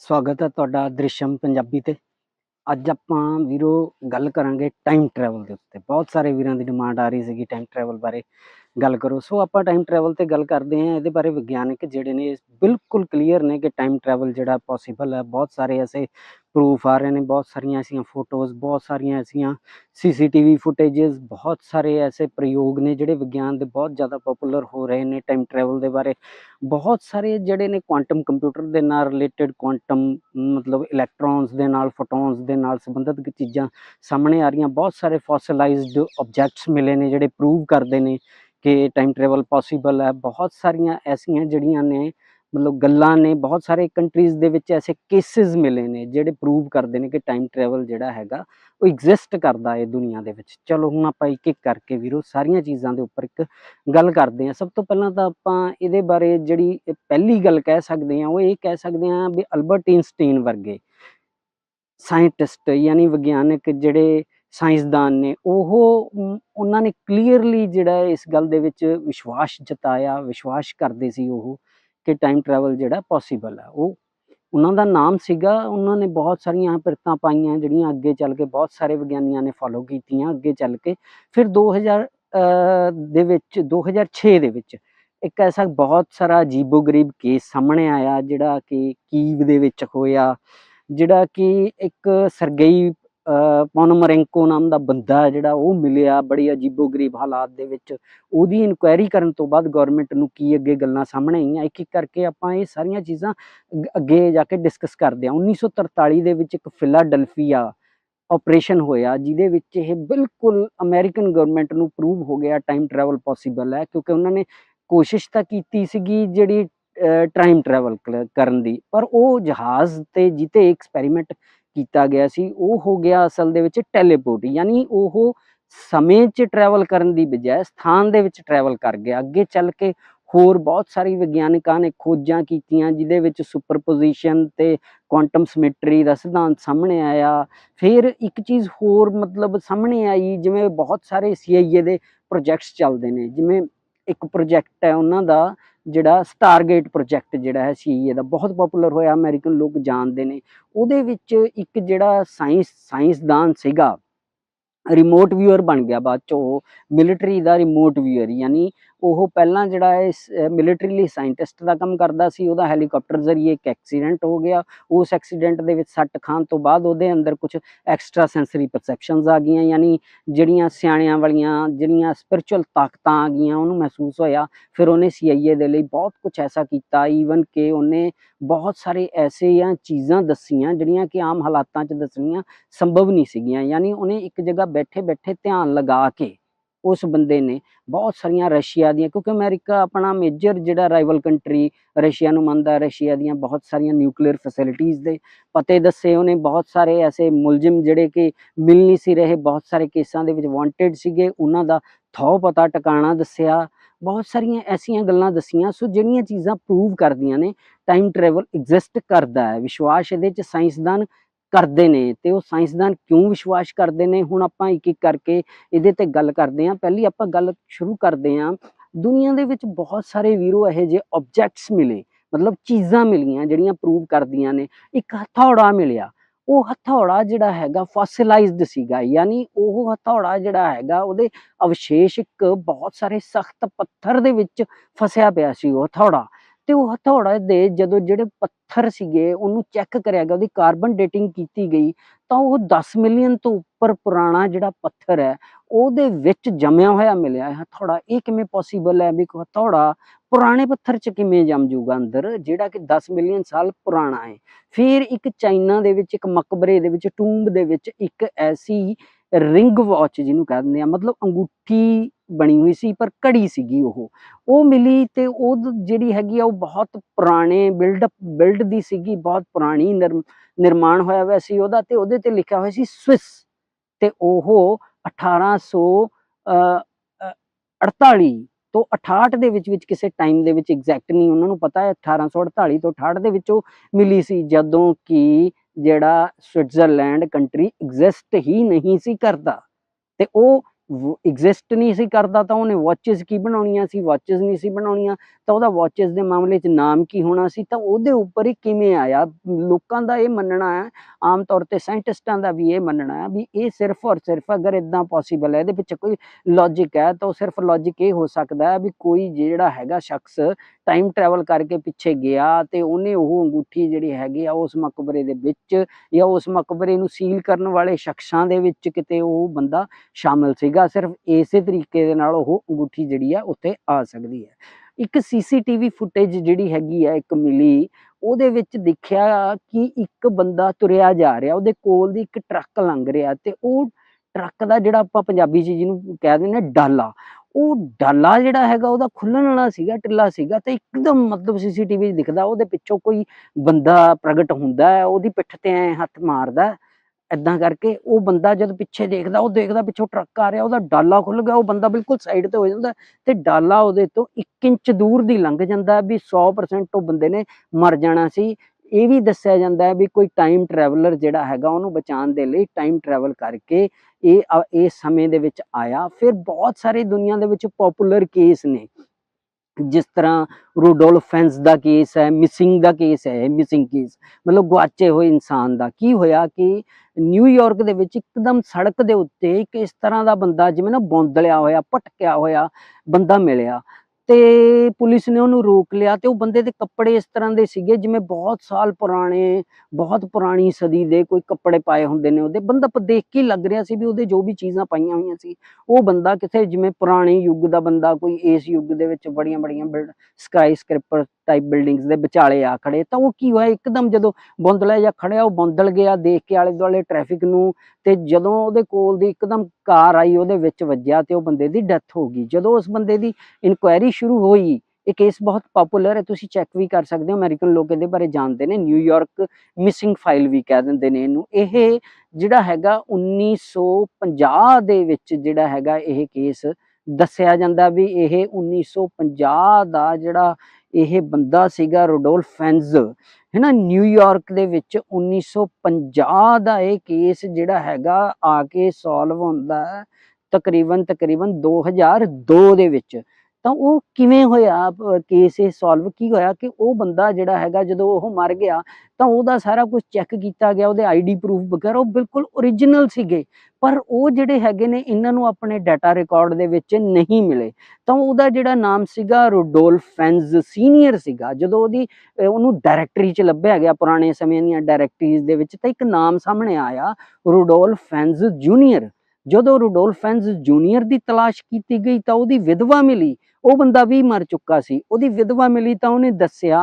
ਸਵਾਗਤ ਹੈ ਤੁਹਾਡਾ ਦ੍ਰਿਸ਼ਮ ਪੰਜਾਬੀ ਤੇ। ਅੱਜ ਆਪਾਂ ਵੀਰੋ ਗੱਲ ਕਰਾਂਗੇ ਟਾਈਮ ਟਰੈਵਲ ਦੇ ਉੱਤੇ। ਬਹੁਤ ਸਾਰੇ ਵੀਰਾਂ ਦੀ ਡਿਮਾਂਡ ਆ ਰਹੀ ਸੀਗੀ ਟਾਈਮ ਟਰੈਵਲ ਬਾਰੇ। ਗੱਲ ਕਰੋ। ਸੋ ਆਪਾਂ ਟਾਈਮ ਟਰੈਵਲ ਤੇ ਗੱਲ ਕਰਦੇ ਹਾਂ। ਇਹਦੇ ਬਾਰੇ ਵਿਗਿਆਨਕ ਜਿਹੜੇ ਨੇ, ਬਿਲਕੁਲ ਕਲੀਅਰ ਨੇ ਕਿ ਟਾਈਮ ਟਰੈਵਲ ਜਿਹੜਾ ਪੋਸੀਬਲ ਹੈ। ਬਹੁਤ ਸਾਰੇ ਐਸੇ ਪ੍ਰੂਫ ਆ ਰਹੇ ਨੇ। ਬਹੁਤ ਸਾਰੀਆਂ ਐਸੀਆਂ ਫੋਟੋਜ਼ ਬਹੁਤ ਸਾਰੀਆਂ ਐਸੀਆਂ ਸੀਸੀਟੀਵੀ ਫੁਟੇजेस ਬਹੁਤ ਸਾਰੇ ਐਸੇ ਪ੍ਰਯੋਗ ਨੇ ਜਿਹੜੇ ਵਿਗਿਆਨ ਦੇ ਬਹੁਤ ਜ਼ਿਆਦਾ ਪਪੂਲਰ ਹੋ ਰਹੇ ਨੇ ਟਾਈਮ ਟਰੈਵਲ ਦੇ ਬਾਰੇ। ਬਹੁਤ ਸਾਰੇ ਜਿਹੜੇ ਨੇ ਕੁਆਂਟਮ ਕੰਪਿਊਟਰ ਦੇ ਨਾਲ ਰਿਲੇਟਡ ਕੁਆਂਟਮ ਮਤਲਬ ਇਲੈਕਟ੍ਰੋਨਸ ਦੇ ਨਾਲ ਫੋਟੋਨਸ ਦੇ ਨਾਲ ਸੰਬੰਧਿਤ ਚੀਜ਼ਾਂ ਸਾਹਮਣੇ ਆ ਰਹੀਆਂ। ਬਹੁਤ ਸਾਰੇ ਫੋਸਿਲਾਈਜ਼ਡ ਆਬਜੈਕਟਸ ਮਿਲੇ ਨੇ ਜਿਹੜੇ ਪ੍ਰੂਵ ਕਰਦੇ ਨੇ। ਕਿ ਟਾਈਮ ਟਰੈਵਲ ਪੋਸੀਬਲ ਹੈ। ਬਹੁਤ ਸਾਰੀਆਂ ਐਸੀਆਂ ਜਿਹੜੀਆਂ ਨੇ, ਮਤਲਬ ਗੱਲਾਂ ਨੇ, ਬਹੁਤ ਸਾਰੇ ਕੰਟਰੀਜ਼ ਦੇ ਵਿੱਚ ਐਸੇ ਕੇਸਿਸ ਮਿਲੇ ਨੇ ਜਿਹੜੇ ਪ੍ਰੂਵ ਕਰਦੇ ਨੇ ਕਿ ਟਾਈਮ ਟਰੈਵਲ ਜਿਹੜਾ ਹੈਗਾ, ਉਹ ਐਗਜ਼ਿਸਟ ਕਰਦਾ ਹੈ ਦੁਨੀਆ ਦੇ ਵਿੱਚ। ਚਲੋ ਹੁਣ ਆਪਾਂ ਇੱਕ ਇੱਕ ਕਰਕੇ ਵੀਰੋ ਸਾਰੀਆਂ ਚੀਜ਼ਾਂ ਦੇ ਉੱਪਰ ਇੱਕ ਗੱਲ ਕਰਦੇ ਹਾਂ। ਸਭ ਤੋਂ ਪਹਿਲਾਂ ਤਾਂ ਆਪਾਂ ਇਹਦੇ ਬਾਰੇ ਜਿਹੜੀ ਪਹਿਲੀ ਗੱਲ ਕਹਿ ਸਕਦੇ ਹਾਂ, ਉਹ ਇਹ ਕਹਿ ਸਕਦੇ ਹਾਂ ਵੀ ਅਲਬਰਟ ਇਨਸਟਾਈਨ ਵਰਗੇ ਸਾਇੰਟਿਸਟ ਯਾਨੀ ਵਿਗਿਆਨਕ ਜਿਹੜੇ ਸਾਇੰਸਦਾਨ ਨੇ ਉਹ ਉਹਨਾਂ ਨੇ ਕਲੀਅਰਲੀ ਜਿਹੜਾ ਇਸ ਗੱਲ ਦੇ ਵਿੱਚ ਵਿਸ਼ਵਾਸ ਜਤਾਇਆ ਵਿਸ਼ਵਾਸ ਕਰਦੇ ਸੀ ਉਹ ਕਿ ਟਾਈਮ ਟਰੈਵਲ ਜਿਹੜਾ ਪੋਸੀਬਲ ਆ। ਉਹ ਉਹਨਾਂ ਦਾ ਨਾਮ ਸੀਗਾ ਉਹਨਾਂ ਨੇ ਬਹੁਤ ਸਾਰੀਆਂ ਪਿਰਤਾਂ ਪਾਈਆਂ ਜਿਹੜੀਆਂ ਅੱਗੇ ਚੱਲ ਕੇ ਬਹੁਤ ਸਾਰੇ ਵਿਗਿਆਨੀਆਂ ਨੇ ਫੋਲੋ ਕੀਤੀਆਂ ਅੱਗੇ ਚੱਲ ਕੇ। ਫਿਰ 2000 ਅਹ, ਦੇ ਵਿੱਚ 2006 ਦੇ ਵਿੱਚ ਇੱਕ ਐਸਾ ਬਹੁਤ ਸਾਰਾ ਅਜੀਬੋ-ਗਰੀਬ ਕੇਸ ਸਾਹਮਣੇ ਆਇਆ ਜਿਹੜਾ ਕਿ ਕੀਵ ਦੇ ਵਿੱਚ ਹੋਇਆ ਜਿਹੜਾ ਕਿ ਇੱਕ ਸਰਗਈ ਪੋਨੋਮਰੈਂਕੋ ਨਾਮ ਦਾ ਬੰਦਾ ਜਿਹੜਾ ਉਹ ਮਿਲਿਆ ਬੜੀ ਅਜੀਬੋ-ਗਰੀਬ ਹਾਲਾਤ ਦੇ ਵਿੱਚ। ਉਹਦੀ ਇਨਕੁਆਇਰੀ ਕਰਨ ਤੋਂ ਬਾਅਦ ਗਵਰਨਮੈਂਟ ਨੂੰ ਕੀ ਅੱਗੇ ਗੱਲਾਂ ਸਾਹਮਣੇ ਆਈਆਂ? ਇੱਕ ਇੱਕ ਕਰਕੇ ਆਪਾਂ ਇਹ ਸਾਰੀਆਂ ਚੀਜ਼ਾਂ ਅੱਗੇ ਜਾ ਕੇ ਡਿਸਕਸ ਕਰਦੇ ਹਾਂ। 1943 ਦੇ ਵਿੱਚ ਇੱਕ ਫਿਲਾਡਲਫੀਆ ਆਪਰੇਸ਼ਨ ਹੋਇਆ, ਜਿਹਦੇ ਵਿੱਚ ਇਹ ਬਿਲਕੁਲ ਅਮਰੀਕਨ ਗਵਰਨਮੈਂਟ ਨੂੰ ਪ੍ਰੂਵ ਹੋ ਗਿਆ ਟਾਈਮ ਟਰੈਵਲ ਪੋਸੀਬਲ ਹੈ, ਕਿਉਂਕਿ ਉਹਨਾਂ ਨੇ ਕੋਸ਼ਿਸ਼ ਤਾਂ ਕੀਤੀ ਸੀਗੀ ਜਿਹੜੀ ਟਾਈਮ ਟਰੈਵਲ ਕਰਨ ਦੀ, ਪਰ ਉਹ ਜਹਾਜ਼ ਤੇ ਜਿੱਤੇ ਐਕਸਪੈਰੀਮੈਂਟ ਕੀਤਾ ਗਿਆ ਸੀ, ਉਹ ਹੋ ਗਿਆ ਅਸਲ ਦੇ ਵਿੱਚ ਟੈਲੀਪੋਰਟ, ਯਾਨੀ ਉਹ ਸਮੇਂ 'ਚ ਟਰੈਵਲ ਕਰਨ ਦੀ ਬਜਾਏ ਸਥਾਨ ਦੇ ਵਿੱਚ ਟਰੈਵਲ ਕਰ ਗਿਆ। ਅੱਗੇ ਚੱਲ ਕੇ ਹੋਰ ਬਹੁਤ ਸਾਰੀ ਵਿਗਿਆਨਕਾਂ ਨੇ ਖੋਜਾਂ ਕੀਤੀਆਂ, ਜਿਹਦੇ ਵਿੱਚ ਸੁਪਰਪੋਜੀਸ਼ਨ ਤੇ ਕੁਆਂਟਮ ਸਿਮੈਟਰੀ ਦਾ ਸਿਧਾਂਤ ਸਾਹਮਣੇ ਆਇਆ। ਫਿਰ ਇੱਕ ਚੀਜ਼ ਹੋਰ ਮਤਲਬ ਸਾਹਮਣੇ ਆਈ, ਜਿਵੇਂ ਬਹੁਤ ਸਾਰੇ CIA ਦੇ ਪ੍ਰੋਜੈਕਟਸ ਚੱਲਦੇ ਨੇ, ਜਿਵੇਂ ਇੱਕ ਪ੍ਰੋਜੈਕਟ ਹੈ ਉਹਨਾਂ ਦਾ, ਜਿਹੜਾ ਸਟਾਰਗੇਟ ਪ੍ਰੋਜੈਕਟ ਜਿਹੜਾ ਹੈ CIA ਦਾ, ਬਹੁਤ ਪਪੂਲਰ ਹੋਇਆ ਅਮਰੀਕਨ ਲੋਕ ਜਾਣਦੇ ਨੇ। ਉਹਦੇ ਵਿੱਚ ਇੱਕ ਜਿਹੜਾ ਸਾਇੰਸ ਸਾਇੰਸਦਾਨ ਸੀਗਾ ਰਿਮੋਟ ਵਿਊਅਰ ਬਣ ਗਿਆ ਬਾਅਦ ਚ ਉਹ ਮਿਲਟਰੀ ਦਾ ਰਿਮੋਟ ਵਿਊਅਰ ਯਾਨੀ ਉਹ ਪਹਿਲਾਂ ਜਿਹੜਾ ਹੈ ਮਿਲਟਰੀ ਲਈ ਸਾਇੰਟਿਸਟ ਦਾ ਕੰਮ ਕਰਦਾ ਸੀ, ਉਹਦਾ ਹੈਲੀਕਾਪਟਰ ਜ਼ਰੀਏ ਇੱਕ ਐਕਸੀਡੈਂਟ ਹੋ ਗਿਆ। ਉਸ ਐਕਸੀਡੈਂਟ ਦੇ ਵਿੱਚ ਸੱਟ ਖਾਣ ਤੋਂ ਬਾਅਦ ਉਹਦੇ ਅੰਦਰ ਕੁਝ ਐਕਸਟਰਾ ਸੈਂਸਰੀ ਪਰਸੈਪਸ਼ਨਸ ਆ ਗਈਆਂ, ਯਾਨੀ ਜਿਹੜੀਆਂ ਸਿਆਣਿਆਂ ਵਾਲੀਆਂ, ਜਿਹੜੀਆਂ ਸਪਿਰਚੁਅਲ ਤਾਕਤਾਂ ਆ ਗਈਆਂ, ਉਹਨੂੰ ਮਹਿਸੂਸ ਹੋਇਆ। ਫਿਰ ਉਹਨੇ CIA ਦੇ ਲਈ ਬਹੁਤ ਕੁਝ ਐਸਾ ਕੀਤਾ ਈਵਨ ਕਿ ਉਹਨੇ ਬਹੁਤ ਸਾਰੇ ਐਸੀਆਂ ਚੀਜ਼ਾਂ ਦੱਸੀਆਂ, ਜਿਹੜੀਆਂ ਕਿ ਆਮ ਹਾਲਾਤਾਂ 'ਚ ਦੱਸਣੀਆਂ ਸੰਭਵ ਨਹੀਂ ਸੀਗੀਆਂ। ਯਾਨੀ ਉਹਨੇ ਇੱਕ ਜਗ੍ਹਾ ਬੈਠੇ ਬੈਠੇ ਧਿਆਨ ਲਗਾ ਕੇ ਉਸ ਬੰਦੇ ਨੇ। ਬਹੁਤ ਸਾਰੀਆਂ ਰਸ਼ੀਆ ਦੀਆਂ, ਕਿਉਂਕਿ ਅਮਰੀਕਾ ਆਪਣਾ ਮੇਜਰ ਜਿਹੜਾ ਰਾਈਵਲ ਕੰਟਰੀ ਰਸ਼ੀਆ ਨੂੰ ਮੰਨਦਾ, ਰਸ਼ੀਆ ਦੀਆਂ ਬਹੁਤ ਸਾਰੀਆਂ ਨਿਊਕਲੀਅਰ ਫੈਸਿਲਿਟੀਆਂ ਦੇ ਪਤੇ ਦੱਸੇ ਉਹਨੇ। ਬਹੁਤ ਸਾਰੇ ਐਸੇ ਮੁਲਜ਼ਮ ਜਿਹੜੇ ਕਿ ਮਿਲ ਨਹੀਂ ਸੀ ਰਹੇ, ਬਹੁਤ ਸਾਰੇ ਕੇਸਾਂ ਦੇ ਵਿੱਚ ਵਾਂਟਡ ਸੀਗੇ। ਉਹਨਾਂ ਦਾ ਥੌ ਪਤਾ, ਟਿਕਾਣਾ ਦੱਸਿਆ। ਬਹੁਤ ਸਾਰੀਆਂ ਐਸੀਆਂ ਗੱਲਾਂ ਦਸੀਆਂ। ਸੋ ਜਿਹੜੀਆਂ ਚੀਜ਼ਾਂ ਪ੍ਰੂਵ ਕਰਦੀਆਂ ਨੇ ਟਾਈਮ ਟਰੈਵਲ ਐਗਜ਼ਿਸਟ ਕਰਦਾ ਹੈ। ਵਿਸ਼ਵਾਸ ਇਹਦੇ ਚ ਸਾਇੰਸਦਾਨ ਕਰਦੇ ਨੇ ਤੇ ਉਹ ਸਾਇੰਸਦਾਨ ਕਿਉਂ ਵਿਸ਼ਵਾਸ ਕਰਦੇ ਨੇ? ਹੁਣ ਆਪਾਂ ਇੱਕ ਇੱਕ ਕਰਕੇ ਇਹਦੇ ਤੇ ਗੱਲ ਕਰਦੇ ਹਾਂ। ਪਹਿਲੀ ਆਪਾਂ ਗੱਲ ਸ਼ੁਰੂ ਕਰਦੇ ਹਾਂ। ਦੁਨੀਆ ਦੇ ਵਿੱਚ ਬਹੁਤ ਸਾਰੇ ਵੀਰੋ ਇਹੋ ਜਿਹੇ ਆਬਜੈਕਟਸ ਮਿਲੇ, ਮਤਲਬ ਚੀਜ਼ਾਂ ਮਿਲੀਆਂ ਜਿਹੜੀਆਂ ਪ੍ਰੂਵ ਕਰਦੀਆਂ ਨੇ। ਇੱਕ ਹਥੌੜਾ ਮਿਲਿਆ। ਉਹ ਹਥੌੜਾ ਜਿਹੜਾ ਹੈਗਾ ਫੋਸਿਲਾਈਜ਼ਡ ਸੀਗਾ, ਯਾਨੀ ਉਹ ਹਥੌੜਾ ਜਿਹੜਾ ਹੈਗਾ ਉਹਦੇ ਅਵਸ਼ੇਸ਼ ਇੱਕ ਬਹੁਤ ਸਾਰੇ ਸਖਤ ਪੱਥਰ ਦੇ ਵਿੱਚ ਫਸਿਆ ਪਿਆ ਸੀ ਉਹ ਹਥੌੜਾ। ਤੇ ਉਹ ਹਥੌੜਾ ਦੇ ਜਦੋਂ ਜਿਹੜੇ ਪੱਥਰ ਸੀਗੇ ਉਹਨੂੰ ਚੈੱਕ ਕਰਿਆ ਗਿਆ, ਉਹਦੀ ਕਾਰਬਨ ਡੇਟਿੰਗ ਕੀਤੀ ਗਈ, ਤਾਂ ਉਹ 10 ਮਿਲੀਅਨ ਤੋਂ ਉੱਪਰ ਪੁਰਾਣਾ ਜਿਹੜਾ ਪੱਥਰ ਹੈ, ਉਹਦੇ ਵਿੱਚ ਜੰਮਿਆ ਹੋਇਆ ਮਿਲਿਆ ਹੈ ਹਥੌੜਾ। ਇਹ ਕਿਵੇਂ ਪੋਸੀਬਲ ਹੈ ਵੀ ਇੱਕ ਹਥੌੜਾ ਪੁਰਾਣੇ ਪੱਥਰ 'ਚ ਕਿਵੇਂ ਜੰਮ ਜੂਗਾ ਅੰਦਰ, ਜਿਹੜਾ ਕਿ 10 ਮਿਲੀਅਨ ਸਾਲ ਪੁਰਾਣਾ ਹੈ। ਫਿਰ ਇੱਕ ਚਾਈਨਾ ਦੇ ਵਿੱਚ, ਇੱਕ ਮਕਬਰੇ ਦੇ ਵਿੱਚ, ਟੂੰਬ ਦੇ ਵਿੱਚ ਇੱਕ ਐਸੀ ਰਿੰਗ ਵਾਚ ਜਿਹਨੂੰ ਕਹਿੰਦੇ ਆ, ਮਤਲਬ ਅੰਗੂਠੀ ਬਣੀ ਹੋਈ ਸੀ ਪਰ ਘੜੀ ਸੀਗੀ ਉਹ। ਉਹ ਮਿਲੀ ਤੇ ਉਹ ਜਿਹੜੀ ਹੈਗੀ ਆ ਉਹ ਬਹੁਤ ਪੁਰਾਣੇ ਬਿਲਡ ਬਿਲਡ ਦੀ ਸੀਗੀ ਬਹੁਤ ਪੁਰਾਣੀ ਨਿਰਮਾਣ ਹੋਇਆ ਹੋਇਆ ਸੀ ਉਹਦਾ ਤੇ ਉਹਦੇ ਤੇ ਲਿਖਿਆ ਹੋਇਆ ਸੀ ਸਵਿਸ। ਤੇ ਉਹ 1800 ਅ, ਅ, 48 ਤੋਂ 68 ਦੇ ਵਿੱਚ ਵਿੱਚ ਕਿਸੇ ਟਾਈਮ ਦੇ ਵਿੱਚ ਐਗਜ਼ੈਕਟ ਨਹੀਂ ਉਹਨਾਂ ਨੂੰ ਪਤਾ ਹੈ 1848 ਤੋਂ 68 ਦੇ ਵਿੱਚ ਉਹ ਮਿਲੀ ਸੀ ਜਦੋਂ ਕਿ ਜਿਹੜਾ ਸਵਿਟਜ਼ਰਲੈਂਡ ਕੰਟਰੀ ਐਗਜ਼ਿਸਟ ਹੀ ਨਹੀਂ ਸੀ ਕਰਦਾ। ਤੇ ਉਹ ਐਗਜ਼ਿਸਟ ਨਹੀਂ ਸੀ ਕਰਦਾ ਤਾਂ ਉਹਨੇ ਵਾਚਸ ਕੀ ਬਣਾਉਣੀਆਂ ਸੀ? ਵਾਚਸ ਨਹੀਂ ਸੀ ਬਣਾਉਣੀਆਂ। ਤਾਂ ਉਹਦਾ ਵਾਚਸ ਦੇ ਮਾਮਲੇ 'ਚ ਨਾਮ ਕੀ ਹੋਣਾ ਸੀ? ਤਾਂ ਉਹਦੇ ਉੱਪਰ ਹੀ ਕਿਵੇਂ ਆਇਆ? ਲੋਕਾਂ ਦਾ ਇਹ ਮੰਨਣਾ ਹੈ, ਆਮ ਤੌਰ ਤੇ ਸਾਇੰਟਿਸਟਾਂ ਦਾ ਵੀ ਇਹ ਮੰਨਣਾ ਹੈ ਵੀ ਇਹ ਸਿਰਫ ਔਰ ਸਿਰਫ ਅਗਰ ਇਦਾਂ ਪੋਸੀਬਲ ਹੈ, ਇਹਦੇ ਵਿੱਚ ਕੋਈ ਲੌਜੀਕ ਹੈ, ਤਾਂ ਉਹ ਸਿਰਫ ਲੌਜੀਕ ਇਹ ਹੋ ਸਕਦਾ ਹੈ ਵੀ ਕੋਈ ਜਿਹੜਾ ਹੈਗਾ ਸ਼ਖਸ ਟਾਈਮ ਟਰੈਵਲ ਕਰਕੇ ਪਿੱਛੇ ਗਿਆ ਤੇ ਉਹਨੇ ਉਹ ਅੰਗੂਠੀ ਜਿਹੜੀ ਹੈਗੀ ਆ ਉਸ ਮਕਬਰੇ ਦੇ ਵਿੱਚ ਜਾਂ ਉਸ ਮਕਬਰੇ ਨੂੰ ਸੀਲ ਕਰਨ ਵਾਲੇ ਸ਼ਖਸਾਂ ਦੇ ਵਿੱਚ ਕਿਤੇ ਉਹ ਬੰਦਾ ਸ਼ਾਮਲ ਸੀਗਾ। ਸਿਰਫ ਇਸੇ ਤਰੀਕੇ ਦੇ ਨਾਲ ਉਹ ਅੰਗੂਠੀ ਜਿਹੜੀ ਆ ਉੱਥੇ ਆ ਸਕਦੀ ਹੈ। ਇੱਕ ਸੀਸੀਟੀਵੀ ਫੁਟੇਜ ਜਿਹੜੀ ਹੈਗੀ ਆ ਇੱਕ ਮਿਲੀ, ਉਹਦੇ ਵਿੱਚ ਦੇਖਿਆ ਕਿ ਇੱਕ ਬੰਦਾ ਤੁਰਿਆ ਜਾ ਰਿਹਾ, ਉਹਦੇ ਕੋਲ ਦੀ ਇੱਕ ਟਰੱਕ ਲੰਘ ਰਿਹਾ ਤੇ ਉਹ ਟਰੱਕ ਦਾ ਜਿਹੜਾ ਆਪਾਂ ਪੰਜਾਬੀ 'ਚ ਜਿਹਨੂੰ ਕਹਿ ਦਿੰਦੇ ਨੇ ਡਾਲਾ ਉਹ ਡਾਲਾ ਜਿਹੜਾ ਹੈਗਾ, ਉਹਦਾ ਖੁੱਲਣ ਵਾਲਾ ਸੀਗਾ ਢਿੱਲਾ ਸੀਗਾ ਤੇ ਇੱਕਦਮ ਮਤਲਬ ਸੀਸੀਟੀਵੀ 'ਚ ਦਿਖਦਾ, ਉਹਦੇ ਪਿੱਛੋਂ ਕੋਈ ਬੰਦਾ ਪ੍ਰਗਟ ਹੁੰਦਾ ਹੈ, ਉਹਦੀ ਪਿੱਠ ਤੇ ਐ ਹੱਥ ਮਾਰਦਾ ਐਦਾਂ ਕਰਕੇ ਉਹ ਬੰਦਾ ਜਦ ਪਿੱਛੇ ਦੇਖਦਾ, ਉਹ ਦੇਖਦਾ ਪਿੱਛੋਂ ਟਰੱਕ ਆ ਰਿਹਾ, ਉਹਦਾ ਡਾਲਾ ਖੁੱਲ ਗਿਆ, ਉਹ ਬੰਦਾ ਬਿਲਕੁਲ ਸਾਈਡ ਤੇ ਹੋ ਜਾਂਦਾ ਤੇ ਡਾਲਾ ਉਹਦੇ ਤੋਂ 1 ਇੰਚ ਦੂਰ ਦੀ ਲੰਘ ਜਾਂਦਾ ਵੀ 100% ਉਹ ਬੰਦੇ ਨੇ ਮਰ ਜਾਣਾ ਸੀ ਇਹ ਵੀ ਦੱਸਿਆ ਜਾਂਦਾ ਹੈ ਵੀ ਕੋਈ ਟਾਈਮ ਟਰੈਵਲਰ ਜਿਹੜਾ ਹੈਗਾ ਉਹਨੂੰ ਬਚਾਉਣ ਦੇ ਲਈ ਟਾਈਮ ਟਰੈਵਲ ਕਰਕੇ ਇਹ ਇਹ ਸਮੇਂ ਦੇ ਵਿੱਚ ਆਇਆ। ਫਿਰ ਬਹੁਤ ਸਾਰੇ ਦੁਨੀਆ ਦੇ ਵਿੱਚ ਪਪੂਲਰ ਕੇਸ ਨੇ। ਜਿਸ ਤਰ੍ਹਾਂ ਰੋਡੋਲਫੈਂਸ ਦਾ ਕੇਸ ਹੈ ਮਿਸਿੰਗ ਦਾ ਕੇਸ ਹੈ ਮਿਸਿੰਗ ਕੇਸ ਮਤਲਬ ਗੁਆਚੇ ਹੋਏ ਇਨਸਾਨ ਦਾ। ਕੀ ਹੋਇਆ ਕਿ ਨਿਊਯਾਰਕ ਦੇ ਵਿੱਚ ਇੱਕਦਮ ਸੜਕ ਦੇ ਉੱਤੇ ਇੱਕ ਇਸ ਤਰ੍ਹਾਂ ਦਾ ਬੰਦਾ ਜਿਵੇਂ ਨਾ ਬੌਂਦਲਿਆ ਹੋਇਆ, ਭਟਕਿਆ ਹੋਇਆ ਬੰਦਾ ਮਿਲਿਆ। ਤੇ ਪੁਲਿਸ ਨੇ ਉਹਨੂੰ ਰੋਕ ਲਿਆ ਤੇ ਉਹ ਬੰਦੇ ਦੇ ਕੱਪੜੇ ਇਸ ਤਰ੍ਹਾਂ ਦੇ ਸੀਗੇ ਜਿਵੇਂ ਬਹੁਤ ਸਾਲ ਪੁਰਾਣੇ, ਬਹੁਤ ਪੁਰਾਣੀ ਸਦੀ ਦੇ ਕੋਈ ਕੱਪੜੇ ਪਾਏ ਹੁੰਦੇ ਨੇ ਉਹਦੇ। ਬੰਦਾ ਦੇਖ ਕੇ ਲੱਗ ਰਿਹਾ ਸੀ ਵੀ ਉਹਦੇ ਜੋ ਵੀ ਚੀਜ਼ਾਂ ਪਾਈਆਂ ਹੋਈਆਂ ਸੀ, ਉਹ ਬੰਦਾ ਕਿਥੇ ਜਿਵੇਂ ਪੁਰਾਣੇ ਯੁੱਗ ਦਾ ਬੰਦਾ ਕੋਈ ਇਸ ਯੁੱਗ ਦੇ ਵਿੱਚ ਬੜੀਆਂ ਬੜੀਆਂ ਸਕਾਈ ਸਕ੍ਰਿਪਰ ਟਾਈਪ ਬਿਲਡਿੰਗਸ ਦੇ ਵਿਚਾਲੇ ਆ ਖੜੇ, ਤਾਂ ਉਹ ਕੀ ਹੋਇਆ? ਇੱਕਦਮ ਜਦੋਂ ਬੌਂਦਲਿਆ ਜਾਂ ਖੜਿਆ, ਉਹ ਬੌਂਦਲ ਗਿਆ, ਦੇਖ ਕੇ ਆਲੇ ਦੁਆਲੇ ਟ੍ਰੈਫਿਕ ਨੂੰ ਤੇ ਜਦੋਂ ਉਹਦੇ ਕੋਲ ਦੀ ਇੱਕਦਮ ਕਾਰ ਆਈ, ਉਹਦੇ ਵਿੱਚ ਵੱਜਿਆ ਤੇ ਉਹ ਬੰਦੇ ਦੀ ਡੈਥ ਹੋ ਗਈ। ਜਦੋਂ ਉਸ ਬੰਦੇ ਦੀ ਇਨਕੁਆਇਰੀ ਸ਼ੁਰੂ ਹੋਈ, ਇਹ ਕੇਸ ਬਹੁਤ ਪਪੂਲਰ ਹੈ, ਤੁਸੀਂ ਚੈੱਕ ਵੀ ਕਰ ਸਕਦੇ ਹੋ ਅਮਰੀਕਨ ਲੋਕ ਇਹਦੇ ਬਾਰੇ ਜਾਣਦੇ ਨੇ ਨਿਊਯਾਰਕ ਮਿਸਿੰਗ ਫਾਈਲ ਵੀ ਕਹਿ ਦਿੰਦੇ ਨੇ ਇਹਨੂੰ। ਇਹ ਜਿਹੜਾ ਹੈਗਾ 1950 ਦੇ ਵਿੱਚ ਜਿਹੜਾ ਹੈਗਾ ਇਹ ਕੇਸ ਦੱਸਿਆ ਜਾਂਦਾ ਵੀ ਇਹ 1950 ਦਾ ਜਿਹੜਾ ਇਹ ਬੰਦਾ ਸੀਗਾ ਰੋਡੋਲਫ ਫੈਨਜ਼। ਹੈ ਨਾ ਨਿਊਯਾਰਕ ਦੇ ਵਿੱਚ 1950 ਦਾ ਇਹ ਕੇਸ ਜਿਹੜਾ ਹੈਗਾ ਆ ਕੇ ਸੋਲਵ ਹੁੰਦਾ ਹੈ ਤਕਰੀਬਨ ਤਕਰੀਬਨ 2002 ਦੇ ਵਿੱਚ। ਤਾਂ ਉਹ ਕਿਵੇਂ ਹੋਇਆ? ਕੇਸ ਇਹ ਸੋਲਵ ਕੀ ਹੋਇਆ ਕਿ ਉਹ ਬੰਦਾ ਜਿਹੜਾ ਹੈਗਾ ਜਦੋਂ ਉਹ ਮਰ ਗਿਆ ਤਾਂ ਉਹਦਾ ਸਾਰਾ ਕੁਝ ਚੈੱਕ ਕੀਤਾ ਗਿਆ, ਉਹਦੇ ਆਈਡੀ ਪ੍ਰੂਫ ਵਗੈਰਾ ਉਹ ਬਿਲਕੁਲ ਓਰੀਜਨਲ ਸੀਗੇ, ਪਰ ਉਹ ਜਿਹੜੇ ਹੈਗੇ ਨੇ ਇਹਨਾਂ ਨੂੰ ਆਪਣੇ ਡਾਟਾ ਰਿਕਾਰਡ ਦੇ ਵਿੱਚ ਨਹੀਂ ਮਿਲੇ। ਤਾਂ ਉਹਦਾ ਜਿਹੜਾ ਨਾਮ ਸੀਗਾ ਰੋਡੋਲਫ ਫੈਂਜ਼ ਸੀਨੀਅਰ ਸੀਗਾ, ਜਦੋਂ ਉਹਦੀ ਉਹਨੂੰ ਡਾਇਰੈਕਟਰੀ 'ਚ ਲੱਭਿਆ ਗਿਆ ਪੁਰਾਣੇ ਸਮੇਂ ਦੀਆਂ ਡਾਇਰੈਕਟਰੀਜ਼ ਦੇ ਵਿੱਚ ਤਾਂ ਇੱਕ ਨਾਮ ਸਾਹਮਣੇ ਆਇਆ ਰੋਡੋਲਫ ਫੈਂਜ਼ ਜੂਨੀਅਰ ਜਦੋਂ ਰੋਡੋਲਫ ਫੈਂਜ਼ ਜੂਨੀਅਰ ਦੀ ਤਲਾਸ਼ ਕੀਤੀ ਗਈ ਤਾਂ ਉਹਦੀ ਵਿਧਵਾ ਮਿਲੀ, ਉਹ ਬੰਦਾ ਵੀ ਮਰ ਚੁੱਕਾ ਸੀ। ਉਹਦੀ ਵਿਧਵਾ ਮਿਲੀ ਤਾਂ ਉਹਨੇ ਦੱਸਿਆ